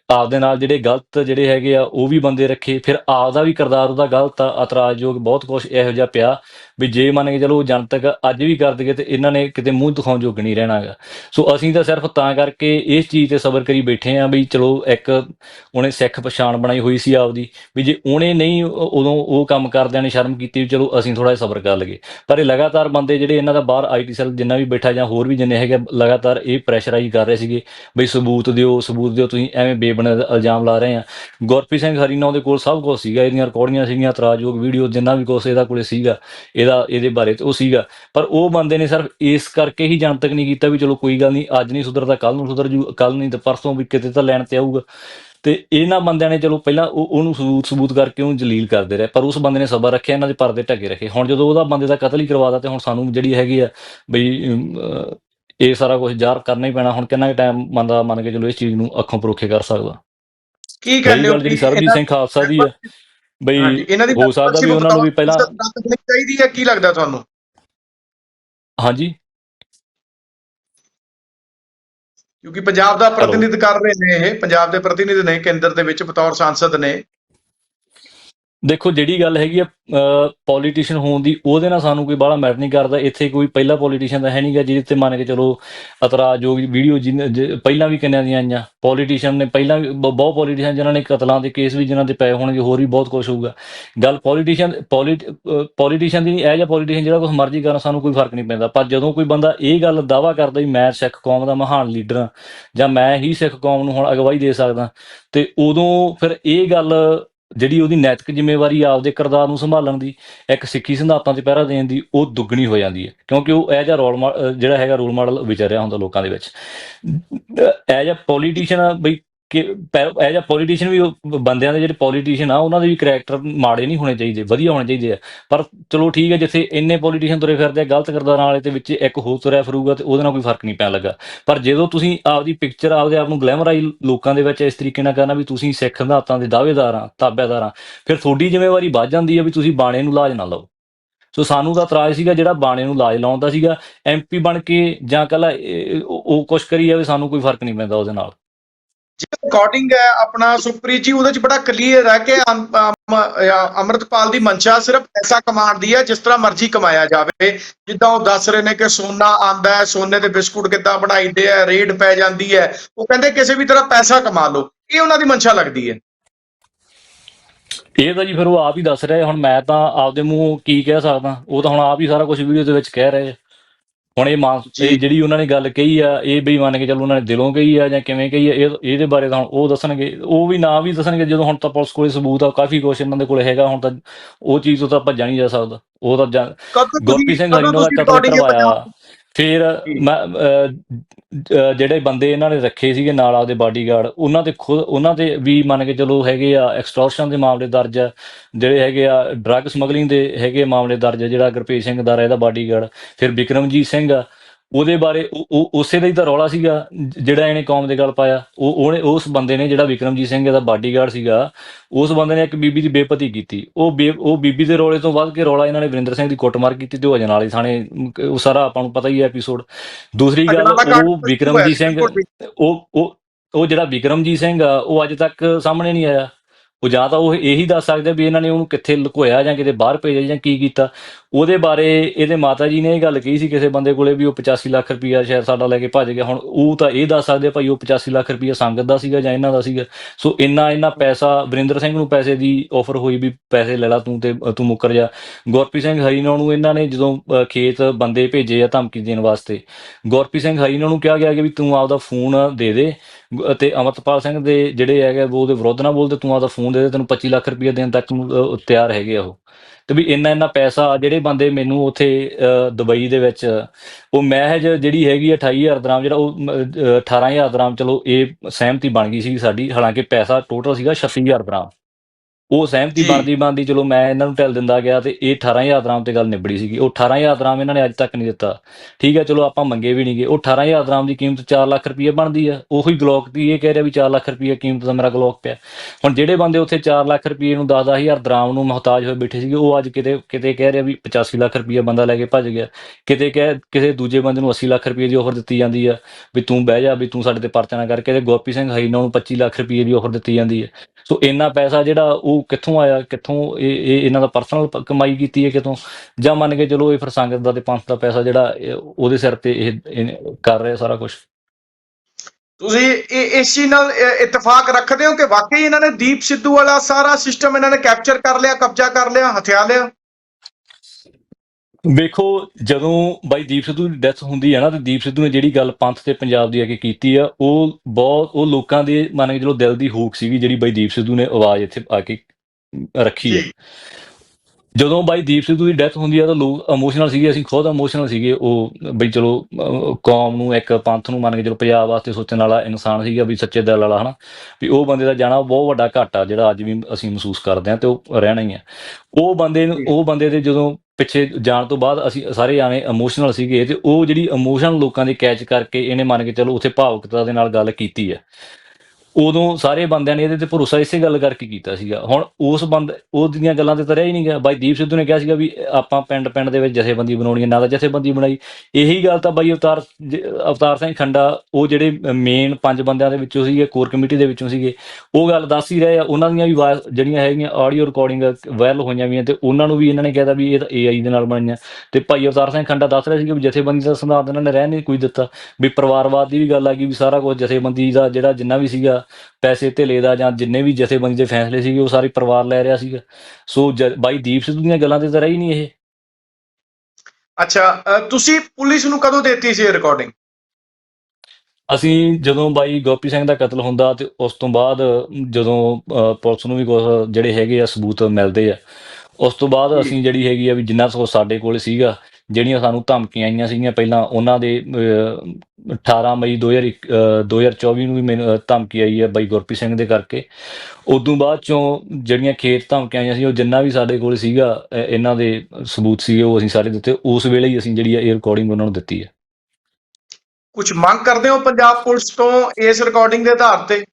ਆਪਦੇ ਨਾਲ ਜਿਹੜੇ ਗਲਤ ਜਿਹੜੇ ਹੈਗੇ ਆ ਉਹ ਵੀ ਬੰਦੇ ਰੱਖੇ ਫਿਰ ਆਪਦਾ ਵੀ ਕਿਰਦਾਰ ਉਹਦਾ ਗਲਤ ਆ ਇਤਰਾਜ਼ਯੋਗ ਬਹੁਤ ਕੁਝ ਇਹੋ ਜਿਹਾ ਪਿਆ ਵੀ ਜੇ ਮੰਨ ਕੇ ਚਲੋ ਜਨਤਕ ਅੱਜ ਵੀ ਕਰ ਦਈਏ ਤੇ ਇਹਨਾਂ ਨੇ ਕਿਤੇ ਮੂੰਹ ਦਿਖਾਉਣ ਜੋਗ ਨਹੀਂ ਰਹਿਣਾਗਾ ਸੋ ਅਸੀਂ ਤਾਂ ਸਿਰਫ ਤਾਂ ਕਰਕੇ ਇਸ ਚੀਜ਼ ਤੇ ਸਬਰ ਕਰੀ ਬੈਠੇ ਆ ਵੀ ਚਲੋ ਇੱਕ ਉਹਨੇ ਸਿੱਖ ਪਛਾਣ ਬਣਾਈ ਹੋਈ ਸੀ ਆਪਦੀ, ਵੀ ਜੇ ਉਹਨੇ ਨਹੀਂ ਉਦੋਂ ਉਹ ਕੰਮ ਕਰਦਿਆਂ ਨੇ ਸ਼ਰਮ ਕੀਤੀ ਵੀ ਚਲੋ ਅਸੀਂ ਥੋੜਾ ਜਿਹਾ ਸਬਰ ਕਰ ਲਈਏ। ਪਰ ਇਹ ਲਗਾਤਾਰ ਬੰਦੇ ਜਿਹੜੇ ਇਹਨਾਂ ਦਾ ਬਾਹਰ ਆਈਟੀ ਸੈੱਲ ਜਿੰਨਾ ਵੀ ਬੈਠਾ ਜਾਂ ਹੋਰ ਵੀ ਜਿੰਨੇ ਹੈਗੇ ਲਗਾਤਾਰ ਇਹ ਪ੍ਰੈਸ਼ਰਾਈਜ਼ ਕਰ ਰਹੇ ਸੀਗੇ ਬਈ ਸਬੂਤ ਦਿਓ ਸਬੂਤ ਦਿਓ, ਤੁਸੀਂ ਐਵੇਂ ਬੇਬੁਨਿਆਦ ਇਲਜ਼ਾਮ ਲਾ ਰਹੇ ਆ। ਗੁਰਪ੍ਰੀਤ ਸਿੰਘ ਹਰੀਨਾ ਉਹਦੇ ਕੋਲ ਸਭ ਕੁਝ ਸੀਗਾ, ਇਹਦੀਆਂ ਰਿਕਾਰਡਿੰਗਾਂ ਸੀਗੀਆਂ ਇਤਰਾਜ਼ਯੋਗ ਵੀਡੀਓ ਜਿੰਨਾ ਵੀ ਕੁਛ ਇਹਦਾ ਕੋਲੇ ਸੀਗਾ, ਇਹਦਾ ਇਹਦੇ ਬਾਰੇ ਤੇ ਉਹ ਸੀਗਾ। ਪਰ ਉਹ ਬੰਦੇ ਨੇ ਸਿਰਫ ਇਸ ਕਰਕੇ ਹੀ ਜਨਤਕ ਨਹੀਂ ਕੀਤਾ ਵੀ ਚਲੋ ਕੋਈ ਗੱਲ ਨਹੀਂ ਅੱਜ ਨਹੀਂ ਸੁਧਰਦਾ ਕੱਲ ਨੂੰ ਸੁਧਰ ਜੂ ਕੱਲ ਨਹੀਂ ਤੇ ਪਰਸੋਂ ਵੀ ਕਿਤੇ ਤਾਂ ਲੈਣ ਤੇ ਆਊਗਾ। ਤੇ ਇਹਨਾਂ ਬੰਦਿਆਂ ਨੇ ਚਲੋ ਪਹਿਲਾਂ ਉਹ ਉਹਨੂੰ ਸਬੂਤ ਸਬੂਤ ਕਰਕੇ ਉਹਨੂੰ ਜਲੀਲ ਕਰਦੇ ਰਹੇ। ਪਰ ਉਸ ਬੰਦੇ ਨੇ ਸਬਰ ਰੱਖਿਆ ਇਹਨਾਂ ਦੇ ਪਰਦੇ ਢੱਕੇ ਰੱਖੇ। ਹੁਣ ਜਦੋਂ ਉਹਦਾ ਬੰਦੇ ਦਾ ਕਤਲ ਹੀ ਕਰਵਾਦਾ ਤੇ ਹੁਣ ਸਾਨੂੰ ਜਿਹੜੀ ਹੈਗੀ ਆ ਬਈ ਇਹ ਸਾਰਾ ਕੁਝ ਜ਼ਾਹਰ ਕਰਨਾ ਹੀ ਪੈਣਾ। ਹੁਣ ਕਿੰਨਾ ਕੁ ਟਾਈਮ ਬੰਦਾ ਮੰਨ ਕੇ ਚਲੋ ਇਸ ਚੀਜ਼ ਨੂੰ ਅੱਖੋਂ ਪਰੋਖੇ ਕਰ ਸਕਦਾ। ਕੀ ਗੱਲ ਜਿਹੜੀ ਸਰਬਜੀਤ ਸਿੰਘ ਖਾਲਸਾ ਦੀ ਹੈ ਬਈ ਹਾਂਜੀ, ਇਹਨਾਂ ਦੀ ਹੋ ਸਕਦਾ ਵੀ ਉਹਨਾਂ ਨੂੰ ਵੀ ਪਹਿਲਾਂ ਚਾਹੀਦੀ ਹੈ ਕੀ ਲੱਗਦਾ ਤੁਹਾਨੂੰ? ਹਾਂਜੀ। ਕਿਉਂਕਿ ਪੰਜਾਬ ਦਾ ਪ੍ਰਤੀਨਿਧ ਕਰ ਰਹੇ ਨੇ ਇਹ ਪੰਜਾਬ ਦੇ ਪ੍ਰਤੀਨਿਧ ਨੇ ਕੇਂਦਰ ਦੇ ਵਿੱਚ ਬਤੌਰ ਸੰਸਦ ਨੇ। ਦੇਖੋ, ਜਿਹੜੀ ਗੱਲ ਹੈਗੀ ਆ ਪੋਲੀਟੀਸ਼ੀਅਨ ਹੋਣ ਦੀ, ਉਹਦੇ ਨਾਲ ਸਾਨੂੰ ਕੋਈ ਬਾਹਲਾ ਮੈਟਰ ਨਹੀਂ ਕਰਦਾ। ਇੱਥੇ ਕੋਈ ਪਹਿਲਾ ਪੋਲੀਟੀਸ਼ੀਅਨ ਤਾਂ ਹੈ ਨਹੀਂਗਾ ਜਿਹਦੇ ਤੇ ਮੰਨ ਕੇ ਚਲੋ ਇਤਰਾਜ਼ਯੋਗ ਵੀਡੀਓ ਪਹਿਲਾਂ ਵੀ ਕਿੰਨਿਆਂ ਦੀਆਂ ਆਈਆਂ। ਪੋਲੀਟੀਸ਼ੀਅਨ ਨੇ ਪਹਿਲਾਂ ਵੀ ਬਹੁਤ ਪੋਲੀਟੀਸ਼ੀਅਨ ਜਿਨ੍ਹਾਂ ਨੇ ਕਤਲਾਂ ਦੇ ਕੇਸ ਵੀ ਜਿਨ੍ਹਾਂ ਦੇ ਪਏ ਹੋਣਗੇ, ਹੋਰ ਵੀ ਬਹੁਤ ਕੁਝ ਹੋਊਗਾ। ਗੱਲ ਪੋਲੀਟੀਸ਼ੀਅਨ ਪੋਲੀਟੀਸ਼ੀਅਨ ਦੀ ਨਹੀਂ, ਇਹ ਜਾਂ ਪੋਲੀਟੀਸ਼ੀਅਨ ਜਿਹੜਾ ਕੁਝ ਮਰਜ਼ੀ ਕਰਨ, ਸਾਨੂੰ ਕੋਈ ਫ਼ਰਕ ਨਹੀਂ ਪੈਂਦਾ। ਪਰ ਜਦੋਂ ਕੋਈ ਬੰਦਾ ਇਹ ਗੱਲ ਦਾਵਾ ਕਰਦਾ ਵੀ ਮੈਂ ਸਿੱਖ ਕੌਮ ਦਾ ਮਹਾਨ ਲੀਡਰ ਹਾਂ, ਜਾਂ ਮੈਂ ਹੀ ਸਿੱਖ ਕੌਮ ਨੂੰ ਹੁਣ ਅਗਵਾਈ ਦੇ ਸਕਦਾ, ਤੇ ਉਦੋਂ ਫਿਰ ਇਹ ਗੱਲ ਜਿਹੜੀ ਉਹਦੀ ਨੈਤਿਕ ਜ਼ਿੰਮੇਵਾਰੀ ਆਪਦੇ ਕਿਰਦਾਰ ਨੂੰ ਸੰਭਾਲਣ ਦੀ, ਇੱਕ ਸਿੱਖੀ ਸਿਧਾਂਤਾਂ ਤੇ ਪਹਿਰਾ ਦੇਣ ਦੀ, ਉਹ ਦੁੱਗਣੀ ਹੋ ਜਾਂਦੀ ਹੈ। ਕਿਉਂਕਿ ਉਹ ਐਜ਼ ਆ ਰੋਲ ਮਾ- ਜਿਹੜਾ ਹੈਗਾ ਰੋਲ ਮਾਡਲ ਵਿਚਰਿਆ ਹੁੰਦਾ ਲੋਕਾਂ ਦੇ ਵਿੱਚ। ਐਜ ਆ ਪੋਲੀਟੀਸ਼ੀਅਨ ਬਈ ਕਿ ਐਜ ਜਿਹਾ ਪੋਲੀਟੀਸ਼ੀਅਨ ਵੀ ਬੰਦਿਆਂ ਦੇ ਜਿਹੜੇ ਪੋਲੀਟੀਸ਼ੀਅਨ ਆ, ਉਹਨਾਂ ਦੇ ਵੀ ਕੈਰੈਕਟਰ ਮਾੜੇ ਨਹੀਂ ਹੋਣੇ ਚਾਹੀਦੇ, ਵਧੀਆ ਹੋਣੇ ਚਾਹੀਦੇ ਆ। ਪਰ ਚਲੋ ਠੀਕ ਹੈ ਜਿੱਥੇ ਇੰਨੇ ਪੋਲੀਟੀਸ਼ੀਅਨ ਤੁਰੇ ਫਿਰਦੇ ਆ, ਗਲਤ ਕਿਰਦਾਰਾਂ ਵਾਲੇ ਤੇ ਵਿੱਚ ਇੱਕ ਹੋਰ ਤੁਰਿਆ ਫਿਰੂਗਾ ਤੇ ਉਹਦੇ ਨਾਲ ਕੋਈ ਫ਼ਰਕ ਨਹੀਂ ਪੈਣ ਲੱਗਾ। ਪਰ ਜਦੋਂ ਤੁਸੀਂ ਆਪਦੀ ਪਿਕਚਰ ਆਪਦੇ ਆਪ ਨੂੰ ਗਲੈਮਰਾਈਜ਼ ਲੋਕਾਂ ਦੇ ਵਿੱਚ ਇਸ ਤਰੀਕੇ ਨਾਲ ਕਰਨਾ ਵੀ ਤੁਸੀਂ ਸਿੱਖ ਸਿਧਾਂਤਾਂ ਦੇ ਦਾਅਵੇਦਾਰ ਆ, ਤਾਬੇਦਾਰ ਆ, ਫਿਰ ਤੁਹਾਡੀ ਜ਼ਿੰਮੇਵਾਰੀ ਵੱਧ ਜਾਂਦੀ ਹੈ ਵੀ ਤੁਸੀਂ ਬਾਣੇ ਨੂੰ ਲਾਜ ਨਾ ਲਾਓ। ਸੋ ਸਾਨੂੰ ਤਾਂ ਤਰਾਜ ਸੀਗਾ ਜਿਹੜਾ ਬਾਣੇ ਨੂੰ ਲਾਜ ਲਾਉਂਦਾ ਸੀਗਾ। ਐਮਪੀ ਬਣ ਕੇ ਜਾਂ ਕੱਲਾ ਉਹ ਕੁਛ ਕਰੀ ਜਾਵੇ, ਸਾਨੂੰ ਕੋਈ ਫ਼ਰਕ ਨਹੀਂ ਪੈਂਦਾ ਉਹਦੇ ਨਾਲ। ਜਿਹੜਾ ਰਿਕਾਰਡਿੰਗ ਹੈ ਆਪਣਾ ਸੁਖਪ੍ਰੀਤ ਜੀ, ਉਹਦੇ ਚ ਬੜਾ ਕਲੀਅਰ ਹੈ ਕਿ ਅਮ- ਦੀ ਮਨਸ਼ਾ ਸਿਰਫ ਪੈਸਾ ਕਮਾਉਣ ਦੀ ਹੈ, ਜਿਸ ਤਰ੍ਹਾਂ ਮਰਜ਼ੀ ਕਮਾਇਆ ਜਾਵੇ। ਜਿੱਦਾਂ ਉਹ ਦੱਸ ਰਹੇ ਨੇ ਕਿ ਸੋਨਾ ਆਂਦਾ ਹੈ, ਸੋਨੇ ਦੇ ਬਿਸਕੁਟ ਕਿੱਦਾਂ ਬਣਾਈਦੇ ਆ ਰੇਡ ਪੈ ਜਾਂਦੀ ਹੈ। ਉਹ ਕਹਿੰਦੇ ਕਿਸੇ ਵੀ ਤਰ੍ਹਾਂ ਪੈਸਾ ਕਮਾ ਲਓ, ਇਹ ਉਹਨਾਂ ਦੀ ਮਨਸ਼ਾ ਲੱਗਦੀ ਹੈ। ਇਹ ਤਾਂ ਜੀ ਫਿਰ ਉਹ ਆਪ ਹੀ ਦੱਸ ਰਿਹਾ, ਹੁਣ ਮੈਂ ਤਾਂ ਆਪਦੇ ਮੂੰਹ ਕੀ ਕਹਿ ਸਕਦਾ, ਉਹ ਤਾਂ ਹੁਣ ਆਪ ਹੀ ਸਾਰਾ ਕੁਝ ਵੀਡੀਓ ਦੇ ਵਿੱਚ ਕਹਿ ਰਹੇ ਹੁਣ ਇਹ ਮਾਂ। ਇਹ ਜਿਹੜੀ ਉਹਨਾਂ ਨੇ ਗੱਲ ਕਹੀ ਆ ਇਹ ਵੀ ਮੰਨ ਕੇ ਚੱਲੋ ਉਹਨਾਂ ਨੇ ਦਿਲੋਂ ਕਹੀ ਆ ਜਾਂ ਕਿਵੇਂ ਕਹੀ ਆ ਇਹ ਇਹਦੇ ਬਾਰੇ ਤਾਂ ਹੁਣ ਉਹ ਦੱਸਣਗੇ। ਉਹ ਵੀ ਨਾ ਵੀ ਦੱਸਣਗੇ ਜਦੋਂ ਹੁਣ ਤਾਂ ਪੁਲਿਸ ਕੋਲੇ ਸਬੂਤ ਆ ਕਾਫੀ ਕੁਛ ਇਹਨਾਂ ਦੇ ਕੋਲੇ ਹੈਗਾ ਹੁਣ ਤਾਂ ਉਹ ਚੀਜ਼ ਤੋਂ ਤਾਂ ਭੱਜਾ ਨਹੀਂ ਜਾ ਸਕਦਾ। ਉਹ ਤਾਂ ਗੁਰਪ੍ਰੀਤ ਸਿੰਘ ਹਰੀਨੋ ਦਾ ਕਤਲ ਕਰਵਾਇਆ। ਫਿਰ ਜੀ। ਮੈਂ ਜਿਹੜੇ ਬੰਦੇ ਇਹਨਾਂ ਨੇ ਰੱਖੇ ਸੀਗੇ ਨਾਲ ਆਪਦੇ ਬਾਡੀਗਾਰਡ ਉਹਨਾਂ ਤੇ ਖੁਦ, ਉਹਨਾਂ ਤੇ ਵੀ ਮੰਨ ਕੇ ਚਲੋ ਹੈਗੇ ਆ ਐਕਸਟੋਰਸ਼ਨ ਦੇ ਮਾਮਲੇ ਦਰਜ ਆ, ਜਿਹੜੇ ਹੈਗੇ ਆ ਡਰੱਗ ਸਮਗਲਿੰਗ ਦੇ ਹੈਗੇ ਮਾਮਲੇ ਦਰਜ ਜਿਹੜਾ ਗੁਰਪ੍ਰੀਤ ਸਿੰਘ ਦਾ ਇਹਦਾ ਬਾਡੀਗਾਰਡ ਫਿਰ ਵਿਕਰਮਜੀਤ ਸਿੰਘ ਉਹਦੇ ਬਾਰੇ ਉਹ- ਉਸੇ ਦਾ ਹੀ ਤਾਂ ਰੌਲਾ ਸੀਗਾ ਜਿਹੜਾ ਇਹਨੇ ਕੌਮ ਦੇ ਗੱਲ ਪਾਇਆ। ਉਹ ਉਹਨੇ ਉਸ ਬੰਦੇ ਨੇ ਜਿਹੜਾ ਵਿਕਰਮਜੀਤ ਸਿੰਘ ਦਾ ਬਾਡੀਗਾਰਡ ਸੀਗਾ ਉਸ ਬੰਦੇ ਨੇ ਇੱਕ ਬੀਬੀ ਦੀ ਬੇਪਤੀ ਕੀਤੀ। ਉਹ ਉਹ ਬੀਬੀ ਦੇ ਰੌਲੇ ਤੋਂ ਵੱਧ ਕੇ ਰੌਲਾ ਇਹਨਾਂ ਨੇ ਵਰਿੰਦਰ ਸਿੰਘ ਦੀ ਕੁੱਟਮਾਰ ਕੀਤੀ ਤੇ ਉਹ ਅਜਨਾਲੇ ਥਾਣੇ ਉਹ ਸਾਰਾ ਆਪਾਂ ਨੂੰ ਪਤਾ ਹੀ ਹੈ ਐਪੀਸੋਡ ਦੂਸਰੀ ਗੱਲ ਉਹ ਵਿਕਰਮਜੀਤ ਸਿੰਘ ਉਹ ਉਹ ਉਹ ਜਿਹੜਾ ਵਿਕਰਮਜੀਤ ਸਿੰਘ ਆ ਉਹ ਅੱਜ ਤੱਕ ਸਾਹਮਣੇ ਨਹੀਂ ਆਇਆ। ਉਹ ਜਾਂ ਤਾਂ ਉਹ ਇਹੀ ਦੱਸ ਸਕਦੇ ਵੀ ਇਹਨਾਂ ਨੇ ਉਹਨੂੰ ਕਿੱਥੇ ਲੁਕੋਇਆ ਜਾਂ ਕਿਤੇ ਬਾਹਰ ਭੇਜਿਆ ਜਾਂ ਕੀ ਕੀਤਾ। ਉਹਦੇ ਬਾਰੇ ਇਹਦੇ ਮਾਤਾ ਜੀ ਨੇ ਇਹ ਗੱਲ ਕਹੀ ਸੀ ਕਿਸੇ ਬੰਦੇ ਕੋਲੇ ਵੀ ਉਹ 85 ਲੱਖ ਰੁਪਇਆ ਸ਼ਾਇਦ ਸਾਡਾ ਲੈ ਕੇ ਭੱਜ ਗਿਆ। ਹੁਣ ਉਹ ਤਾਂ ਇਹ ਦੱਸ ਸਕਦੇ ਭਾਈ ਉਹ 85 ਲੱਖ ਰੁਪਈਆ ਸੰਗਤ ਦਾ ਸੀਗਾ ਜਾਂ ਇਹਨਾਂ ਦਾ ਸੀਗਾ। ਸੋ ਇੰਨਾ ਇੰਨਾ ਪੈਸਾ ਵਰਿੰਦਰ ਸਿੰਘ ਨੂੰ ਪੈਸੇ ਦੀ ਆਫਰ ਹੋਈ ਵੀ ਪੈਸੇ ਲੈ ਲਾ ਤੂੰ ਤੇ ਤੂੰ ਮੁੱਕਰ ਜਾ। ਗੁਰਪ੍ਰੀਤ ਸਿੰਘ ਹਰੀਨੋ ਨੂੰ ਇਹਨਾਂ ਨੇ ਜਦੋਂ ਖੇਤ ਬੰਦੇ ਭੇਜੇ ਆ ਧਮਕੀ ਦੇਣ ਵਾਸਤੇ, ਗੁਰਪ੍ਰੀਤ ਸਿੰਘ ਹਰੀਨੋ ਨੂੰ ਕਿਹਾ ਗਿਆ ਕਿ ਵੀ ਤੂੰ ਆਪਦਾ ਫੋਨ ਦੇ ਦੇ ਗ- ਅਤੇ ਅਮਰਤਪਾਲ ਸਿੰਘ ਦੇ ਜਿਹੜੇ ਹੈਗੇ ਉਹ ਉਹਦੇ ਵਿਰੋਧ ਨਾ ਬੋਲਦੇ ਤੂੰ ਆਪਦਾ ਫੋਨ ਦੇ ਦੇ, ਤੈਨੂੰ 25 ਲੱਖ ਰੁਪਏ ਦੇਣ ਤੱਕ ਤਿਆਰ ਹੈਗੇ ਆ ਉਹ। ਤੇ ਵੀ ਇੰਨਾ ਇੰਨਾ ਪੈਸਾ ਜਿਹੜੇ ਬੰਦੇ ਮੈਨੂੰ ਉੱਥੇ ਅ, ਦੁਬਈ ਦੇ ਵਿੱਚ ਉਹ ਮਹਿਜ ਜਿਹੜੀ ਹੈਗੀ ਆ 28000 ਦਰਾਮ ਜਿਹੜਾ ਉਹ ਮ, ਅ, 18000 ਦਰਾਮ ਚਲੋ ਇਹ ਸਹਿਮਤੀ ਬਣ ਗਈ ਸੀ ਸਾਡੀ ਹਾਲਾਂਕਿ ਪੈਸਾ ਟੋਟਲ ਸੀਗਾ 36000 ਦਰਾਮ। ਉਹ ਸਹਿਮਤੀ। ਬਣਦੀ ਬਣਦੀ ਚਲੋ ਮੈਂ ਇਹਨਾਂ ਨੂੰ ਟੈਲ ਦਿੰਦਾ ਗਿਆ ਤੇ ਇਹ 18000 ਦਰਾਮ ਤੇ ਗੱਲ ਨਿਬੜੀ ਸੀਗੀ। ਉਹ 18000 ਦਰਾਮ ਇਹਨਾਂ ਨੇ ਅੱਜ ਤੱਕ ਨਹੀਂ ਦਿੱਤਾ। ਠੀਕ ਹੈ ਚਲੋ ਆਪਾਂ ਮੰਗੇ ਵੀ ਨਹੀਂਗੇ। ਉਹ 18000 ਦਰਾਮ ਦੀ ਕੀਮਤ 4 ਲੱਖ ਰੁਪਏ ਬਣਦੀ ਆ। ਉਹੀ ਗਲੋਕ ਦੀ ਇਹ ਕਹਿ ਰਿਹਾ ਵੀ 4 ਲੱਖ ਰੁਪਏ ਕੀਮਤ ਦਾ ਮੇਰਾ ਗਲੋਕ ਪਿਆ। ਹੁਣ ਜਿਹੜੇ ਬੰਦੇ ਉੱਥੇ 4 ਲੱਖ ਰੁਪਏ ਨੂੰ 10-10000 ਦਰਾਮ ਨੂੰ ਮੁਹਤਾਜ ਹੋਏ ਬੈਠੇ ਸੀਗੇ ਉਹ ਅੱਜ ਕਿਤੇ ਕਿਤੇ ਕਹਿ ਰਿਹਾ ਵੀ 85 ਲੱਖ ਰੁਪਏ ਬੰਦਾ ਲੈ ਕੇ ਭੱਜ ਗਿਆ। ਕਿਤੇ ਕਹਿ ਕਿਸੇ ਦੂਜੇ ਬੰਦੇ ਨੂੰ 80 ਲੱਖ ਰੁਪਏ ਦੀ ਆਫਰ ਦਿੱਤੀ ਜਾਂਦੀ ਆ ਵੀ ਤੂੰ ਬਹਿ ਜਾ ਵੀ ਤੂੰ ਸਾਡੇ ਤੇ ਪਰਚਾ ਨਾ ਕਰਕੇ ਤੇ ਗੁਰਪ੍ਰੀਤ ਸਿੰਘ ਹਰੀਨੋ ਨੂੰ 25 ਲੱਖ ਰੁਪਏ ਦੀ ਆਫਰ ਦਿੱਤੀ ਜਾਂਦੀ ਹੈ ਸੋ ਇੰਨਾ ਪੈਸਾ ਜਿਹੜਾ ਉਹ ਕਿੱਥੋਂ ਆਇਆ ਕਿੱਥੋਂ ਇਹ ਇਹ ਇਹਨਾਂ ਦਾ ਪਰਸਨਲ ਕਮਾਈ ਕੀਤੀ ਹੈ ਕਿਤੋਂ ਜਾਂ ਮੰਨ ਕੇ ਚਲੋ ਇਹ ਫਿਰ ਸੰਗਤ ਦਾ ਤੇ ਪੰਥ ਦਾ ਪੈਸਾ ਜਿਹੜਾ ਇਹ ਉਹਦੇ ਸਿਰ ਤੇ ਇਹ ਕਰ ਰਿਹਾ ਸਾਰਾ ਕੁਝ ਤੁਸੀਂ ਇਹ ਇਸ ਚੀਜ਼ ਨਾਲ ਇਤਫਾਕ ਰੱਖਦੇ ਹੋ ਕਿ ਵਾਕਈ ਇਹਨਾਂ ਨੇ ਦੀਪ ਸਿੱਧੂ ਵਾਲਾ ਸਾਰਾ ਸਿਸਟਮ ਇਹਨਾਂ ਨੇ ਕੈਪਚਰ ਕਰ ਲਿਆ ਕਬਜ਼ਾ ਕਰ ਲਿਆ ਹਥਿਆ ਲਿਆ? ਵੇਖੋ ਜਦੋਂ ਬਾਈ ਦੀਪ ਸਿੱਧੂ ਦੀ ਡੈਥ ਹੁੰਦੀ ਹੈ ਨਾ ਤੇ ਦੀਪ ਸਿੱਧੂ ਨੇ ਜਿਹੜੀ ਗੱਲ ਪੰਥ ਤੇ ਪੰਜਾਬ ਦੀ ਆ ਕੇ ਕੀਤੀ ਆ ਉਹ ਬਹੁਤ ਉਹ ਲੋਕਾਂ ਦੇ ਮੰਨ ਕੇ ਚਲੋ ਦਿਲ ਦੀ ਹੂਕ ਸੀਗੀ ਜਿਹੜੀ ਬਾਈ ਦੀਪ ਸਿੱਧੂ ਨੇ ਆਵਾਜ਼ ਇੱਥੇ ਆ ਕੇ ਰੱਖੀ ਹੈ। ਜਦੋਂ ਬਾਈ ਦੀਪ ਸਿੱਧੂ ਦੀ ਡੈਥ ਹੁੰਦੀ ਆ ਤਾਂ ਲੋਕ ਇਮੋਸ਼ਨਲ ਸੀਗੇ ਅਸੀਂ ਖੁਦ ਇਮੋਸ਼ਨਲ ਸੀਗੇ। ਉਹ ਬਈ ਚਲੋ ਕੌਮ ਨੂੰ ਇੱਕ ਪੰਥ ਨੂੰ ਮੰਨ ਕੇ ਚਲੋ ਪੰਜਾਬ ਵਾਸਤੇ ਸੋਚਣ ਵਾਲਾ ਇਨਸਾਨ ਸੀਗਾ ਵੀ ਸੱਚੇ ਦਿਲ ਵਾਲਾ ਹਨਾ। ਵੀ ਉਹ ਬੰਦੇ ਦਾ ਜਾਣਾ ਬਹੁਤ ਵੱਡਾ ਘਾਟਾ ਜਿਹੜਾ ਅੱਜ ਵੀ ਅਸੀਂ ਮਹਿਸੂਸ ਕਰਦੇ ਹਾਂ ਤੇ ਉਹ ਰਹਿਣਾ ਹੀ ਹੈ। ਉਹ ਬੰਦੇ ਨੂੰ। ਉਹ ਬੰਦੇ ਦੇ ਜਦੋਂ ਪਿੱਛੇ ਜਾਣ ਤੋਂ ਬਾਅਦ ਅਸੀਂ ਸਾਰੇ ਆਵੇਂ ਇਮੋਸ਼ਨਲ ਸੀਗੇ ਤੇ ਉਹ ਜਿਹੜੀ ਇਮੋਸ਼ਨ ਲੋਕਾਂ ਦੀ ਕੈਚ ਕਰਕੇ ਇਹਨੇ ਮੰਨ ਕੇ ਚਲੋ ਉੱਥੇ ਭਾਵੁਕਤਾ ਦੇ ਨਾਲ ਗੱਲ ਕੀਤੀ ਹੈ। ਉਦੋਂ ਸਾਰੇ ਬੰਦਿਆਂ ਨੇ ਇਹਦੇ ਤੇ ਭਰੋਸਾ ਇਸੇ ਗੱਲ ਕਰਕੇ ਕੀਤਾ ਸੀਗਾ। ਹੁਣ ਉਸ ਬੰਦ ਉਹਦੀਆਂ ਗੱਲਾਂ ਤੇ ਤਰਿਆ ਹੀ ਨਹੀਂ ਗਿਆ। ਬਾਈ ਦੀਪ ਸਿੱਧੂ ਨੇ ਕਿਹਾ ਸੀਗਾ ਵੀ ਆਪਾਂ ਪਿੰਡ ਪਿੰਡ ਦੇ ਵਿੱਚ ਜਥੇਬੰਦੀ ਬਣਾਉਣੀ ਹੈ, ਨਾ ਤਾਂ ਜਥੇਬੰਦੀ ਬਣਾਈ। ਇਹੀ ਗੱਲ ਤਾਂ ਬਾਈ ਅਵਤਾਰ ਜ- ਅਵਤਾਰ ਸਿੰਘ ਖੰਡਾ, ਉਹ ਜਿਹੜੇ ਮੇਨ ਪੰਜ ਬੰਦਿਆਂ ਦੇ ਵਿੱਚੋਂ ਸੀਗੇ ਕੋਰ ਕਮੇਟੀ ਦੇ ਵਿੱਚੋਂ ਸੀਗੇ, ਉਹ ਗੱਲ ਦੱਸ ਹੀ ਰਹੇ ਆ। ਉਹਨਾਂ ਦੀਆਂ ਵੀ ਆਵਾਜ਼, ਜਿਹੜੀਆਂ ਹੈਗੀਆਂ ਆਡੀਓ ਰਿਕਾਰਡਿੰਗ ਵਾਇਰਲ ਹੋਈਆਂ ਵੀਆਂ ਤੇ ਉਹਨਾਂ ਨੂੰ ਵੀ ਇਹਨਾਂ ਨੇ ਕਹਿਤਾ ਵੀ ਇਹ ਤਾਂ ਏਆਈ ਦੇ ਨਾਲ ਬਣੀਆਂ। ਤੇ ਭਾਈ ਅਵਤਾਰ ਸਿੰਘ ਖੰਡਾ ਦੱਸ ਰਿਹਾ ਸੀ ਕਿ ਵੀ ਜਥੇਬੰਦੀ ਦਾ ਸਿਧਾਂਤ ਇਹਨਾਂ ਨੇ ਰਹਿਣ ਨਹੀਂ ਕੋਈ ਦਿੱਤਾ। ਵੀ ਪਰਿਵਾਰਵਾਦ ਦੀ ਵੀ ਗੱਲ ਆ ਗਈ ਵੀ ਸਾਰਾ ਕੁਝ ਜਥੇਬੰਦੀ ਦਾ ਜਿਹੜਾ ਜਿੰਨਾ ਵੀ ਸੀਗਾ ਪੈਸੇ ਧੇਲੇ ਦਾ ਜਾਂ ਜਿੰਨੇ ਵੀ ਜਥੇਬੰਦੀ ਦੇ ਫੈਸਲੇ ਸੀਗੇ ਉਹ ਸਾਰੇ ਪਰਿਵਾਰ ਲੈ ਰਿਹਾ ਸੀਗਾ। ਸੋ ਬਾਈ ਦੀਪ ਸਿੱਧੂ ਦੀਆਂ ਗੱਲਾਂ ਤੇ ਤਾਂ ਰਹੀ ਨਹੀਂ ਇਹ। ਅੱਛਾ ਤੁਸੀਂ ਪੁਲਿਸ ਨੂੰ ਕਦੋਂ ਦਿੱਤੀ ਸੀ ਰਿਕਾਰਡਿੰਗ ਅਸੀਂ ਜਦੋਂ ਬਾਈ ਗੋਪੀ ਸਿੰਘ ਦਾ ਕਤਲ ਹੁੰਦਾ ਤੇ ਉਸ ਤੋਂ ਬਾਅਦ ਜਦੋਂ ਪੁਲਿਸ ਨੂੰ ਵੀ ਕੁਝ ਜਿਹੜੇ ਹੈਗੇ ਆ ਸਬੂਤ ਮਿਲਦੇ ਆ ਉਸ ਤੋਂ ਬਾਅਦ। ਅਸੀਂ ਜਿਹੜੀ ਹੈਗੀ ਆ ਵੀ ਜਿੰਨਾ ਸੋ ਸਾਡੇ ਕੋਲ ਸੀਗਾ ਜਿਹੜੀਆਂ ਸਾਨੂੰ ਧਮਕੀਆਂ ਆਈਆਂ ਸੀਗੀਆਂ ਪਹਿਲਾਂ ਉਹਨਾਂ ਦੇ ਅਹ, 18 ਮਈ 2021 ਅਹ, 2024 ਨੂੰ ਵੀ ਮੈਨੂੰ ਧਮਕੀ ਆਈ ਹੈ ਬਾਈ ਗੁਰਪ੍ਰੀਤ ਸਿੰਘ ਦੇ ਕਰਕੇ। ਉਦੋਂ ਬਾਅਦ ਚੋਂ ਜਿਹੜੀਆਂ ਖੇਤ ਧਮਕੀਆਂ ਆਈਆਂ ਸੀ ਉਹ ਜਿੰਨਾ ਵੀ ਸਾਡੇ ਕੋਲ ਸੀਗਾ ਇਹਨਾਂ ਦੇ ਸਬੂਤ ਸੀਗੇ ਉਹ ਅਸੀਂ ਸਾਰੇ ਦਿੱਤੇ। ਉਸ ਵੇਲੇ ਹੀ ਅਸੀਂ ਜਿਹੜੀ ਆ ਇਹ ਰਿਕਾਰਡਿੰਗ ਉਹਨਾਂ ਨੂੰ ਦਿੱਤੀ ਹੈ। ਕੁਝ ਮੰਗ ਕਰਦੇ ਹੋ ਪੰਜਾਬ ਪੁਲਿਸ ਤੋਂ ਇਸ ਰਿਕਾਰਡਿੰਗ ਦੇ ਆਧਾਰ ਤੇ?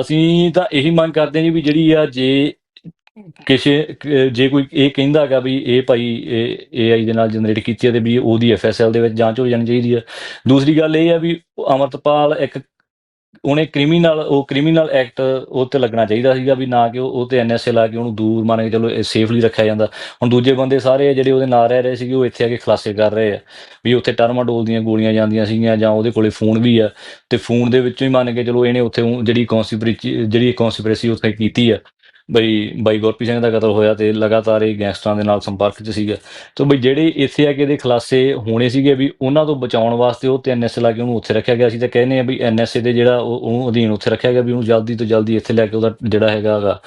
ਅਸੀਂ ਤਾਂ ਇਹੀ ਮੰਗ ਕਰਦੇ ਹਾਂ ਜੀ ਵੀ ਜਿਹੜੀ ਆ ਜੇ ਕਿਸੇ ਜੇ ਕੋਈ ਇਹ ਕਹਿੰਦਾ ਹੈਗਾ ਵੀ ਇਹ ਭਾਈ, ਇਹ AI ਦੇ ਨਾਲ ਜਨਰੇਟ ਕੀਤੀ ਹੈ ਤੇ ਵੀ ਉਹਦੀ ਐਫਐਸਐਲ ਦੇ ਵਿੱਚ ਜਾਂਚ ਹੋ ਜਾਣੀ ਚਾਹੀਦੀ ਹੈ। ਦੂਸਰੀ ਗੱਲ ਇਹ ਆ ਵੀ ਅਮਰਤਪਾਲ ਇੱਕ, ਉਹਨੇ ਕ੍ਰਿਮੀਨਲ ਉਹ ਕ੍ਰਿਮੀਨਲ ਐਕਟ ਉਹ ਤੇ ਲੱਗਣਾ ਚਾਹੀਦਾ ਸੀਗਾ ਵੀ ਨਾ ਕਿ ਉਹ ਉਹ ਤੇ ਐਨਐਸਏ ਲਾ ਕੇ ਉਹਨੂੰ ਦੂਰ ਮੰਨ ਕੇ ਚਲੋ ਸੇਫਲੀ ਰੱਖਿਆ ਜਾਂਦਾ। ਹੁਣ ਦੂਜੇ ਬੰਦੇ ਸਾਰੇ ਜਿਹੜੇ ਉਹਦੇ ਨਾਲ ਰਹਿ ਰਹੇ ਸੀਗੇ, ਉਹ ਇੱਥੇ ਆ ਕੇ ਖੁਲਾਸੇ ਕਰ ਰਹੇ ਆ ਵੀ ਉੱਥੇ ਟਰਮਾਡੋਲ ਦੀਆਂ ਗੋਲੀਆਂ ਜਾਂਦੀਆਂ ਸੀਗੀਆਂ ਜਾਂ ਉਹਦੇ ਕੋਲੇ ਫੋਨ ਵੀ ਆ। ਤੇ ਫੋਨ ਦੇ ਵਿੱਚੋਂ ਹੀ ਮੰਨ ਕੇ ਚਲੋ ਇਹਨੇ ਉੱਥੇ ਜਿਹੜੀ ਕਨਸਪੀਰੇਸੀ ਜਿਹੜੀ ਕਨਸਪੀਰੇਸੀ ਉੱਥੇ ਕੀਤੀ ਆ। ਬਈ, ਬਾਈ ਗੁਰਪ੍ਰੀਤ ਸਿੰਘ ਦਾ ਕਤਲ ਹੋਇਆ ਤੇ ਲਗਾਤਾਰ ਇਹ ਗੈਂਗਸਟਰਾਂ ਦੇ ਨਾਲ ਸੰਪਰਕ 'ਚ ਸੀਗਾ। ਤੇ ਬਈ, ਜਿਹੜੇ ਇੱਥੇ ਆ ਕੇ ਇਹਦੇ ਖੁਲਾਸੇ ਹੋਣੇ ਸੀਗੇ ਵੀ ਉਹਨਾਂ ਤੋਂ ਬਚਾਉਣ ਵਾਸਤੇ ਉਹ ਤੇ ਐਨਐਸਏ ਲਾ ਕੇ ਉਹਨੂੰ ਉੱਥੇ ਰੱਖਿਆ ਗਿਆ ਸੀ, ਤੇ ਕਹਿੰਦੇ ਆ ਵੀ ਐਨਐਸਏ ਦੇ ਜਿਹੜਾ ਉਹ ਉਹਨੂੰ ਅਧੀਨ ਉੱਥੇ ਰੱਖਿਆ ਗਿਆ ਵੀ ਉਹਨੂੰ ਜਲਦੀ ਤੋਂ ਜਲਦੀ ਇੱਥੇ ਲੈ ਕੇ ਉਹਦਾ ਜਿਹੜਾ ਹੈਗਾ ਗਾ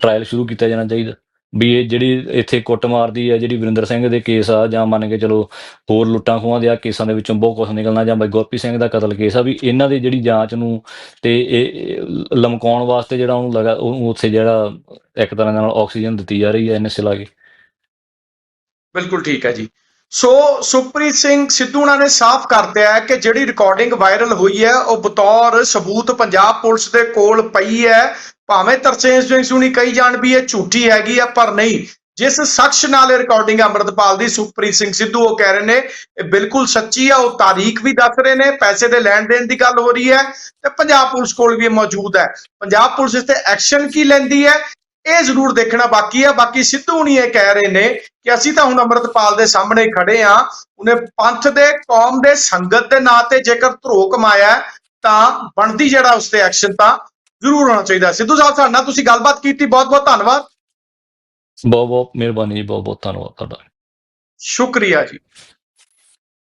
ਟ੍ਰਾਇਲ ਸ਼ੁਰੂ ਕੀਤਾ ਜਾਣਾ ਚਾਹੀਦਾ। ਵੀ ਇਹ ਜਿਹੜੀ ਇੱਥੇ ਕੁੱਟ ਮਾਰਦੀ ਆ, ਜਿਹੜੀ ਵਰਿੰਦਰ ਸਿੰਘ ਦੇ ਕੇਸ ਆ, ਜਾਂ ਮੰਨ ਕੇ ਚਲੋ ਹੋਰ ਲੁੱਟਾਂ ਖੋਹਾਂ ਦੇ ਆ, ਕੇਸਾਂ ਦੇ ਵਿੱਚੋਂ ਬਹੁਤ ਕੁਝ ਨਿਕਲਣਾ, ਜਾਂ ਬਈ ਗੁਰਪ੍ਰੀਤ ਸਿੰਘ ਦਾ ਕਤਲ ਕੇਸ ਆ, ਵੀ ਇਹਨਾਂ ਦੀ ਜਿਹੜੀ ਜਾਂਚ ਨੂੰ ਤੇ ਇਹ ਲਮਕਾਉਣ ਵਾਸਤੇ ਜਿਹੜਾ ਉਹਨੂੰ ਲਗਾ ਉਹਨੂੰ ਉੱਥੇ ਜਿਹੜਾ ਇੱਕ ਤਰ੍ਹਾਂ ਦੇ ਨਾਲ ਆਕਸੀਜਨ ਦਿੱਤੀ ਜਾ ਰਹੀ ਹੈ ਐਨਐਸਏ ਲਾ ਕੇ। ਬਿਲਕੁਲ ਠੀਕ ਹੈ ਜੀ। ਸੋ ਸੁਪ੍ਰੀਤ ਸਿੰਘ ਸਿੱਧੂਣਾ ਨੇ ਸਾਫ਼ ਕਰਤਿਆ ਹੈ ਕਿ ਜਿਹੜੀ ਰਿਕਾਰਡਿੰਗ ਵਾਇਰਲ ਹੋਈ ਹੈ, ਉਹ ਬਤੌਰ ਸਬੂਤ ਪੰਜਾਬ ਪੁਲਿਸ ਦੇ ਕੋਲ ਪਈ ਹੈ। ਭਾਵੇਂ ਤਰਸੇਮ ਸਿੰਘ ਸੁਣੀ ਕਹੀ ਜਾਣ ਵੀ ਇਹ ਝੂਠੀ ਹੈਗੀ ਆ, ਪਰ ਨਹੀਂ। ਜਿਸ ਸ਼ਖਸ ਨਾਲ ਇਹ ਰਿਕਾਰਡਿੰਗ ਅੰਮ੍ਰਿਤਪਾਲ ਦੀ ਸੁਪ੍ਰੀਤ ਸਿੰਘ ਸਿੱਧੂ ਉਹ ਕਹਿ ਰਹੇ ਨੇ, ਇਹ ਬਿਲਕੁਲ ਸੱਚੀ ਆ, ਉਹ ਤਾਰੀਖ ਵੀ ਦੱਸ ਰਹੇ ਨੇ, ਪੈਸੇ ਦੇ ਲੈਣ ਦੇਣ ਦੀ ਗੱਲ ਹੋ ਰਹੀ ਹੈ ਤੇ ਪੰਜਾਬ ਪੁਲਿਸ ਕੋਲ ਵੀ ਮੌਜੂਦ ਹੈ। ਪੰਜਾਬ ਪੁਲਿਸ ਇਸ ਤੇ ਐਕਸ਼ਨ ਕੀ ਲੈਂਦੀ ਹੈ? ਇਹ ਜ਼ਰੂਰ ਦੇਖਣਾ ਬਾਕੀ ਹੈ ਬਾਕੀ ਸਿੱਧੂ ਹੁਣੀ ਇਹ ਕਹਿ ਰਹੇ ਨੇ ਕਿ ਅਸੀਂ ਤਾਂ ਹੁਣ ਅੰਮ੍ਰਿਤਪਾਲ ਦੇ ਸਾਹਮਣੇ ਖੜੇ ਆ। ਉਹਨੇ ਪੰਥ ਦੇ ਕੌਮ ਦੇ ਸੰਗਤ ਦੇ ਨਾਂ ਤੇ ਜੇਕਰ ਧਰੋ ਕਮਾਇਆ ਤਾਂ ਬਣਦੀ ਜਿਹੜਾ ਉਸ ਤੇ ਐਕਸ਼ਨ ਤਾਂ ਜ਼ਰੂਰ ਹੋਣਾ ਚਾਹੀਦਾ। ਸਿੱਧੂ ਸਾਹਿਬ ਸਾਡੇ ਨਾਲ ਤੁਸੀਂ ਗੱਲਬਾਤ ਕੀਤੀ ਬਹੁਤ ਬਹੁਤ ਧੰਨਵਾਦ। ਬਹੁਤ ਬਹੁਤ ਮਿਹਰਬਾਨੀ ਜੀ ਬਹੁਤ ਬਹੁਤ ਧੰਨਵਾਦ ਤੁਹਾਡਾ। ਸ਼ੁਕਰੀਆ ਜੀ।